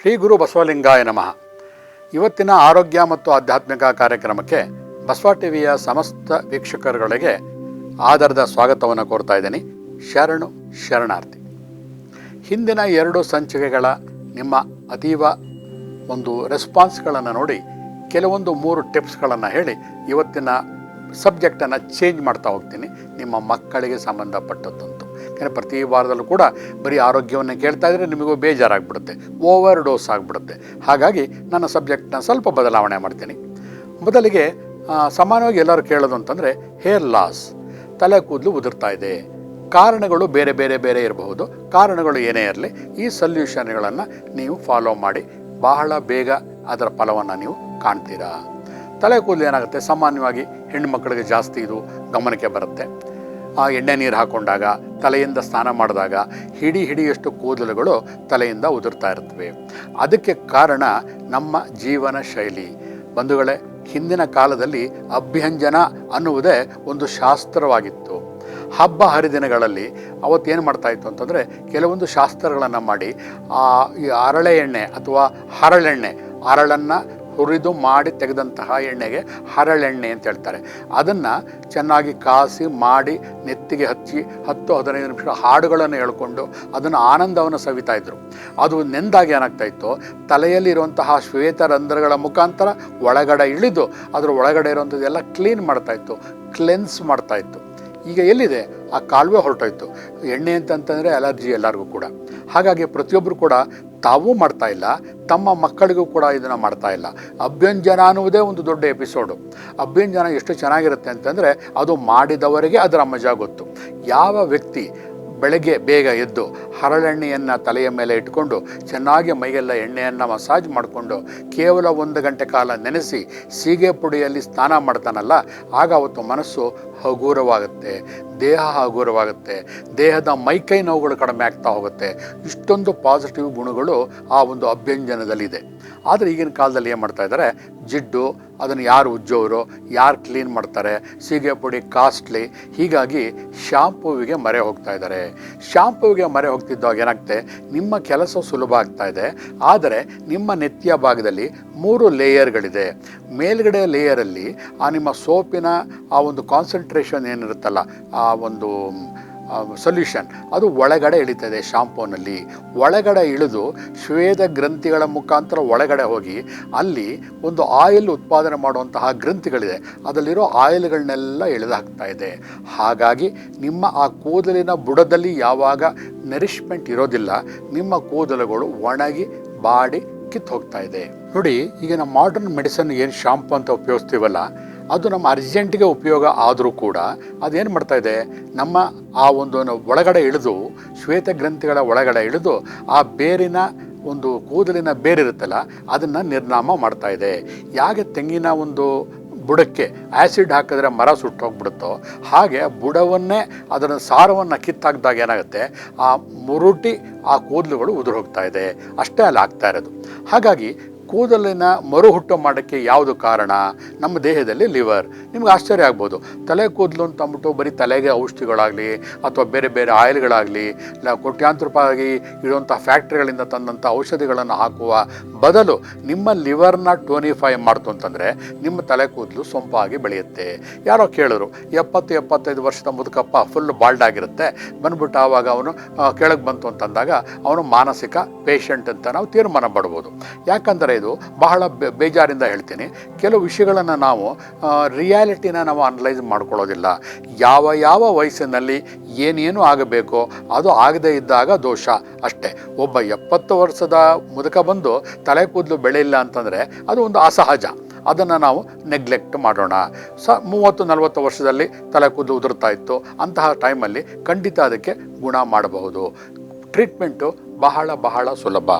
ಶ್ರೀ ಗುರು ಬಸವಲಿಂಗಾಯ ನಮಃ. ಇವತ್ತಿನ ಆರೋಗ್ಯ ಮತ್ತು ಆಧ್ಯಾತ್ಮಿಕ ಕಾರ್ಯಕ್ರಮಕ್ಕೆ ಬಸವ ಟಿವಿಯ ಸಮಸ್ತ ವೀಕ್ಷಕರುಗಳಿಗೆ ಆಧಾರದ ಸ್ವಾಗತವನ್ನು ಕೋರ್ತಾ ಇದ್ದೀನಿ. ಶರಣು ಶರಣಾರ್ಥಿ. ಹಿಂದಿನ ಎರಡು ಸಂಚಿಕೆಗಳ ನಿಮ್ಮ ಅತೀವ ಒಂದು ರೆಸ್ಪಾನ್ಸ್ಗಳನ್ನು ನೋಡಿ ಕೆಲವೊಂದು ಮೂರು ಟಿಪ್ಸ್ಗಳನ್ನು ಹೇಳಿ ಇವತ್ತಿನ ಸಬ್ಜೆಕ್ಟನ್ನು ಚೇಂಜ್ ಮಾಡ್ತಾ ಹೋಗ್ತೀನಿ. ನಿಮ್ಮ ಮಕ್ಕಳಿಗೆ ಸಂಬಂಧಪಟ್ಟದ್ದಂತು ಯಾಕಂದರೆ ಪ್ರತಿ ವಾರದಲ್ಲೂ ಕೂಡ ಬರೀ ಆರೋಗ್ಯವನ್ನು ಕೇಳ್ತಾ ಇದ್ದರೆ ನಿಮಗೂ ಬೇಜಾರಾಗ್ಬಿಡುತ್ತೆ ಓವರ್ ಡೋಸ್ ಆಗಿಬಿಡುತ್ತೆ. ಹಾಗಾಗಿ ನನ್ನ ಸಬ್ಜೆಕ್ಟ್ನ ಸ್ವಲ್ಪ ಬದಲಾವಣೆ ಮಾಡ್ತೀನಿ. ಮೊದಲಿಗೆ ಸಾಮಾನ್ಯವಾಗಿ ಎಲ್ಲರೂ ಕೇಳೋದು ಅಂತಂದರೆ ಹೇರ್ ಲಾಸ್ ತಲೆ ಕೂದಲು ಉದುರ್ತಾ ಇದೆ. ಕಾರಣಗಳು ಬೇರೆ ಬೇರೆ ಬೇರೆ ಇರಬಹುದು. ಕಾರಣಗಳು ಏನೇ ಇರಲಿ, ಈ ಸೊಲ್ಯೂಷನ್ಗಳನ್ನು ನೀವು ಫಾಲೋ ಮಾಡಿ. ಬಹಳ ಬೇಗ ಅದರ ಫಲವನ್ನು ನೀವು ಕಾಣ್ತೀರಾ. ತಲೆ ಕೂದಲು ಏನಾಗುತ್ತೆ? ಸಾಮಾನ್ಯವಾಗಿ ಹೆಣ್ಣು ಮಕ್ಕಳಿಗೆ ಜಾಸ್ತಿ ಇದು ಗಮನಕ್ಕೆ ಬರುತ್ತೆ. ಆ ಎಣ್ಣೆ ನೀರು ಹಾಕೊಂಡಾಗ, ತಲೆಯಿಂದ ಸ್ನಾನ ಮಾಡಿದಾಗ ಹಿಡಿ ಹಿಡಿಯಷ್ಟು ಕೂದಲುಗಳು ತಲೆಯಿಂದ ಉದುರ್ತಾ ಇರ್ತವೆ. ಅದಕ್ಕೆ ಕಾರಣ ನಮ್ಮ ಜೀವನ ಶೈಲಿ. ಬಂಧುಗಳೇ, ಹಿಂದಿನ ಕಾಲದಲ್ಲಿ ಅಭ್ಯಂಜನ ಅನ್ನುವುದೇ ಒಂದು ಶಾಸ್ತ್ರವಾಗಿತ್ತು. ಹಬ್ಬ ಹರಿದಿನಗಳಲ್ಲಿ ಅವತ್ತೇನು ಮಾಡ್ತಾ ಇತ್ತು ಅಂತಂದರೆ ಕೆಲವೊಂದು ಶಾಸ್ತ್ರಗಳನ್ನು ಮಾಡಿ ಆ ಈ ಅರಳೆ ಎಣ್ಣೆ ಅಥವಾ ಹರಳೆಣ್ಣೆ ಹರಳನ್ನು ಹುರಿದು ಮಾಡಿ ತೆಗೆದಂತಹ ಎಣ್ಣೆಗೆ ಹರಳೆಣ್ಣೆ ಅಂತ ಹೇಳ್ತಾರೆ. ಅದನ್ನು ಚೆನ್ನಾಗಿ ಕಾಸಿ ಮಾಡಿ ನೆತ್ತಿಗೆ ಹಚ್ಚಿ ಹತ್ತು ಹದಿನೈದು ನಿಮಿಷ ಹಾಡುಗಳನ್ನು ಹೇಳ್ಕೊಂಡು ಅದನ್ನು ಆನಂದವನ್ನು ಸವಿತಾ ಇದ್ರು. ಅದು ನೆಂದಾಗಿ ಏನಾಗ್ತಾ ಇತ್ತು? ಶ್ವೇತ ರಂಧ್ರಗಳ ಮುಖಾಂತರ ಒಳಗಡೆ ಇಳಿದು ಅದರ ಒಳಗಡೆ ಇರುವಂಥದ್ದೆಲ್ಲ ಕ್ಲೀನ್ ಮಾಡ್ತಾ ಇತ್ತು, ಕ್ಲೆನ್ಸ್ ಮಾಡ್ತಾ ಇತ್ತು. ಈಗ ಎಲ್ಲಿದೆ? ಆ ಕಾಲುವೆ ಹೊರಟೋಯ್ತು. ಎಣ್ಣೆ ಅಂತಂತಂದರೆ ಅಲರ್ಜಿ ಎಲ್ಲರಿಗೂ ಕೂಡ. ಹಾಗಾಗಿ ಪ್ರತಿಯೊಬ್ಬರು ಕೂಡ ತಾವೂ ಮಾಡ್ತಾ ಇಲ್ಲ, ತಮ್ಮ ಮಕ್ಕಳಿಗೂ ಕೂಡ ಇದನ್ನು ಮಾಡ್ತಾ ಇಲ್ಲ. ಅಭ್ಯಂಜನ ಅನ್ನುವುದೇ ಒಂದು ದೊಡ್ಡ ಎಪಿಸೋಡು ಅಭ್ಯಂಜನ ಎಷ್ಟು ಚೆನ್ನಾಗಿರುತ್ತೆ ಅಂತಂದರೆ ಅದು ಮಾಡಿದವರಿಗೆ ಅದರ ಮಜಾ ಗೊತ್ತು. ಯಾವ ವ್ಯಕ್ತಿ ಬೆಳಗ್ಗೆ ಬೇಗ ಎದ್ದು ಹರಳೆಣ್ಣೆಯನ್ನು ತಲೆಯ ಮೇಲೆ ಇಟ್ಕೊಂಡು ಚೆನ್ನಾಗಿ ಮೈಗೆಲ್ಲ ಎಣ್ಣೆಯನ್ನು ಮಸಾಜ್ ಮಾಡಿಕೊಂಡು ಕೇವಲ ಒಂದು ಗಂಟೆ ಕಾಲ ನೆನೆಸಿ ಸೀಗೆ ಪುಡಿಯಲ್ಲಿ ಸ್ನಾನ ಮಾಡ್ತಾನಲ್ಲ, ಆಗ ಅವತ್ತು ಮನಸ್ಸು ಹಗೂರವಾಗುತ್ತೆ. ದೇಹ ಹಗುರವಾಗುತ್ತೆ ದೇಹದ ಮೈಕೈ ನೋವುಗಳು ಕಡಿಮೆ ಆಗ್ತಾ ಹೋಗುತ್ತೆ. ಇಷ್ಟೊಂದು ಪಾಸಿಟಿವ್ ಗುಣಗಳು ಆ ಒಂದು ಅಭ್ಯಂಜನದಲ್ಲಿದೆ. ಆದರೆ ಈಗಿನ ಕಾಲದಲ್ಲಿ ಏನು ಮಾಡ್ತಾ ಇದ್ದಾರೆ? ಜಿಡ್ಡು, ಅದನ್ನು ಯಾರು ಉಜ್ಜೋರು, ಯಾರು ಕ್ಲೀನ್ ಮಾಡ್ತಾರೆ? ಸೀಗೆ ಪುಡಿ ಕಾಸ್ಟ್ಲಿ ಹೀಗಾಗಿ ಶಾಂಪೂವಿಗೆ ಮರೆ ಹೋಗ್ತಾ ಇದ್ದಾರೆ. ಶಾಂಪೂವಿಗೆ ಮರೆ ಹೋಗ್ತಿದ್ದಾಗ ಏನಾಗುತ್ತೆ ನಿಮ್ಮ ಕೆಲಸ ಸುಲಭ ಆಗ್ತಾ ಇದೆ. ಆದರೆ ನಿಮ್ಮ ನೆತ್ತಿಯ ಭಾಗದಲ್ಲಿ ಮೂರು ಲೇಯರ್ಗಳಿದೆ ಮೇಲ್ಗಡೆ ಲೇಯರಲ್ಲಿ ಆ ನಿಮ್ಮ ಸೋಪಿನ ಆ ಒಂದು ಕಾನ್ಸಂಟ್ರೇಷನ್ ಏನಿರುತ್ತಲ್ಲ, ಆ ಒಂದು ಸೊಲ್ಯೂಷನ್ ಅದು ಒಳಗಡೆ ಇಳಿತದೆ ಶಾಂಪೂನಲ್ಲಿ. ಒಳಗಡೆ ಇಳಿದು ಶ್ವೇದ ಗ್ರಂಥಿಗಳ ಮುಖಾಂತರ ಒಳಗಡೆ ಹೋಗಿ ಅಲ್ಲಿ ಒಂದು ಆಯಿಲ್ ಉತ್ಪಾದನೆ ಮಾಡುವಂತಹ ಗ್ರಂಥಿಗಳಿದೆ. ಅದರಲ್ಲಿರೋ ಆಯಿಲ್ಗಳನ್ನೆಲ್ಲ ಎಳೆದು ಹಾಕ್ತಾ ಇದೆ. ಹಾಗಾಗಿ ನಿಮ್ಮ ಆ ಕೂದಲಿನ ಬುಡದಲ್ಲಿ ಯಾವಾಗ ನರಿಷ್ಮೆಂಟ್ ಇರೋದಿಲ್ಲ, ನಿಮ್ಮ ಕೂದಲುಗಳು ಒಣಗಿ ಬಾಡಿ ಕಿತ್ತು ಹೋಗ್ತಾ ಇದೆ. ನೋಡಿ, ಈಗ ನಮ್ಮ ಮಾಡರ್ನ್ ಮೆಡಿಸನ್ ಏನು ಶಾಂಪು ಅಂತ ಉಪಯೋಗಿಸ್ತೀವಲ್ಲ ಅದು ನಮ್ಮ ಅರ್ಜೆಂಟಿಗೆ ಉಪಯೋಗ ಆದರೂ ಕೂಡ ಅದೇನು ಮಾಡ್ತಾ ಇದೆ? ನಮ್ಮ ಆ ಒಂದು ಒಳಗಡೆ ಇಳಿದು, ಶ್ವೇತ ಗ್ರಂಥಿಗಳ ಒಳಗಡೆ ಇಳಿದು, ಆ ಬೇರಿನ ಒಂದು ಕೂದಲಿನ ಬೇರಿರುತ್ತಲ್ಲ, ಅದನ್ನು ನಿರ್ನಾಮ ಮಾಡ್ತಾ ಇದೆ. ಯಾಕೆ ತೆಂಗಿನ ಒಂದು ಬುಡಕ್ಕೆ ಆ್ಯಸಿಡ್ ಹಾಕಿದ್ರೆ ಮರ ಸುಟ್ಟೋಗ್ಬಿಡುತ್ತೋ, ಹಾಗೆ ಬುಡವನ್ನೇ ಅದರ ಸಾರವನ್ನು ಕಿತ್ತಾಕ್ದಾಗ ಏನಾಗುತ್ತೆ? ಆ ಮುರುಟಿ ಆ ಕೂದಲುಗಳು ಉದುರು ಹೋಗ್ತಾ ಇದೆ. ಅಷ್ಟೇ ಅಲ್ಲಿ ಆಗ್ತಾ ಇರೋದು. ಹಾಗಾಗಿ ಕೂದಲಿನ ಮರುಹುಟ್ಟು ಮಾಡೋಕ್ಕೆ ಯಾವುದು ಕಾರಣ? ನಮ್ಮ ದೇಹದಲ್ಲಿ ಲಿವರ್. ನಿಮ್ಗೆ ಆಶ್ಚರ್ಯ ಆಗ್ಬೋದು. ತಲೆ ಕೂದಲು ಅಂತ ಅಂದ್ಬಿಟ್ಟು ಬರೀ ತಲೆಗೆ ಔಷಧಿಗಳಾಗಲಿ ಅಥವಾ ಬೇರೆ ಬೇರೆ ಆಯಿಲ್ಗಳಾಗಲಿ, ಇಲ್ಲ ಕೋಟ್ಯಾಂತರ ರೂಪಾಯಿ ಇರುವಂಥ ಫ್ಯಾಕ್ಟ್ರಿಗಳಿಂದ ತಂದಂಥ ಔಷಧಿಗಳನ್ನು ಹಾಕುವ ಬದಲು ನಿಮ್ಮ ಲಿವರ್ನ ಟೋನಿಫೈ ಮಾಡ್ತು ಅಂತಂದರೆ ನಿಮ್ಮ ತಲೆ ಕೂದಲು ಸೊಂಪಾಗಿ ಬೆಳೆಯುತ್ತೆ. ಯಾರೋ ಕೇಳಿದ್ರು, ಎಪ್ಪತ್ತು ಎಪ್ಪತ್ತೈದು ವರ್ಷದ ಮುದುಕಪ್ಪ ಫುಲ್ ಬಾಲ್ಡ್ ಆಗಿರುತ್ತೆ. ಬಂದ್ಬಿಟ್ಟು ಆವಾಗ ಅವನು ಕೆಳಗೆ ಬಂತು ಅಂತಂದಾಗ ಅವನು ಮಾನಸಿಕ ಪೇಷಂಟ್ ಅಂತ ನಾವು ತೀರ್ಮಾನ ಮಾಡ್ಬೋದು. ಯಾಕಂದರೆ ಇದು ಬಹಳ ಬೇಜಾರಿಂದ ಹೇಳ್ತೀನಿ. ಕೆಲವು ವಿಷಯಗಳನ್ನು ನಾವು ರಿಯಾಲಿಟಿನ ನಾವು ಅನಲೈಸ್ ಮಾಡ್ಕೊಳ್ಳೋದಿಲ್ಲ. ಯಾವ ಯಾವ ವಯಸ್ಸಿನಲ್ಲಿ ಏನೇನು ಆಗಬೇಕು ಅದು ಆಗದೇ ಇದ್ದಾಗ ದೋಷ ಅಷ್ಟೇ. ಒಬ್ಬ ಎಪ್ಪತ್ತು ವರ್ಷದ ಮುದುಕ ಬಂದು ತಲೆ ಕೂದಲು ಬೆಳೆಯಿಲ್ಲ ಅಂತಂದರೆ ಅದು ಒಂದು ಅಸಹಜ. ಅದನ್ನು ನಾವು ನೆಗ್ಲೆಕ್ಟ್ ಮಾಡೋಣ. ಸ, ಮೂವತ್ತು, ನಲವತ್ತು ವರ್ಷದಲ್ಲಿ ತಲೆ ಕೂದಲು ಉದುರ್ತಾ ಇತ್ತು. ಅಂತಹ ಟೈಮಲ್ಲಿ ಖಂಡಿತ ಅದಕ್ಕೆ ಗುಣ ಮಾಡಬಹುದು. ಟ್ರೀಟ್ಮೆಂಟು ಬಹಳ ಬಹಳ ಸುಲಭ.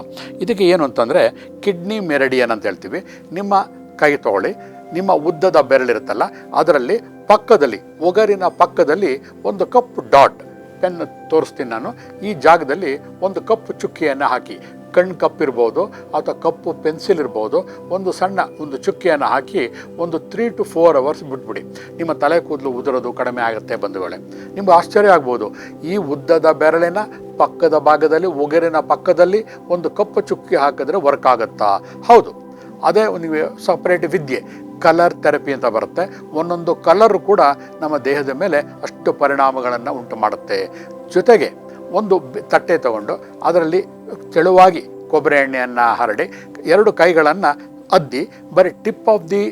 ಇದಕ್ಕೆ ಏನು ಅಂತಂದರೆ, ಕಿಡ್ನಿ ಮೆರಡಿಯನ್ ಅಂತ ಹೇಳ್ತೀವಿ. ನಿಮ್ಮ ಕೈ ತಗೊಳ್ಳಿ, ನಿಮ್ಮ ಉದ್ದದ ಬೆರಳಿರುತ್ತಲ್ಲ ಅದರಲ್ಲಿ ಪಕ್ಕದಲ್ಲಿ, ಒಗರಿನ ಪಕ್ಕದಲ್ಲಿ ಒಂದು ಕಪ್ ಡಾಟ್ ಪೆನ್ ತೋರಿಸ್ತೀನಿ ನಾನು. ಈ ಜಾಗದಲ್ಲಿ ಒಂದು ಕಪ್ಪು ಚುಕ್ಕಿಯನ್ನು ಹಾಕಿ. ಕಣ್ಣು ಕಪ್ಪಿರ್ಬೋದು ಅಥವಾ ಕಪ್ಪು ಪೆನ್ಸಿಲ್ ಇರ್ಬೋದು, ಒಂದು ಸಣ್ಣ ಒಂದು ಚುಕ್ಕಿಯನ್ನು ಹಾಕಿ ಒಂದು ತ್ರೀ ಟು ಫೋರ್ ಅವರ್ಸ್ ಬಿಟ್ಬಿಡಿ. ನಿಮ್ಮ ತಲೆ ಕೂದಲು ಉದುರೋದು ಕಡಿಮೆ ಆಗುತ್ತೆ ಬಂಧುಗಳೇ. ನಿಮ್ಗೆ ಆಶ್ಚರ್ಯ ಆಗ್ಬೋದು. ಈ ಉದ್ದದ ಬೆರಳಿನ ಪಕ್ಕದ ಭಾಗದಲ್ಲಿ, ಉಗುರಿನ ಪಕ್ಕದಲ್ಲಿ ಒಂದು ಕಪ್ಪು ಚುಕ್ಕಿ ಹಾಕಿದ್ರೆ ವರ್ಕ್ ಆಗುತ್ತಾ? ಹೌದು. ಅದೇ ನೀವು ಸಪ್ರೇಟ್ ವಿದ್ಯೆ. ಕಲರ್ ಥೆರಪಿ ಅಂತ ಬರುತ್ತೆ. ಒಂದೊಂದು ಕಲರ್ ಕೂಡ ನಮ್ಮ ದೇಹದ ಮೇಲೆ ಅಷ್ಟು ಪರಿಣಾಮಗಳನ್ನು ಉಂಟು ಮಾಡುತ್ತೆ ಜೊತೆಗೆ ಒಂದು ತಟ್ಟೆ ತಗೊಂಡು ಅದರಲ್ಲಿ ತೆಳುವಾಗಿ ಕೊಬ್ಬರಿ ಎಣ್ಣೆಯನ್ನು ಹರಡಿ ಎರಡು ಕೈಗಳನ್ನು ಅದ್ದಿ, ಬರೀ ಟಿಪ್ ಆಫ್ ದಿ